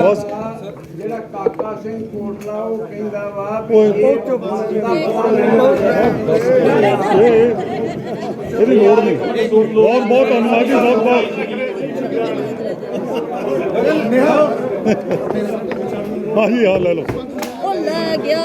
ਬਸ। ਜਿਹੜਾ ਕਾਕਾ ਸਿੰਘ ਕੋਟਲਾ ਉਹ ਕਹਿੰਦਾ ਵਾ ਚੁੱਪ ਇਹਦੀ ਲੋੜ ਨਹੀਂ। ਬਹੁਤ ਬਹੁਤ ਧੰਨਵਾਦ ਜੀ ਬਹੁਤ ਬਹੁਤ। ਹਾਂ ਜੀ ਹਾਂ ਲੈ ਲਓ। ਉਹ ਲੈ ਗਿਆ।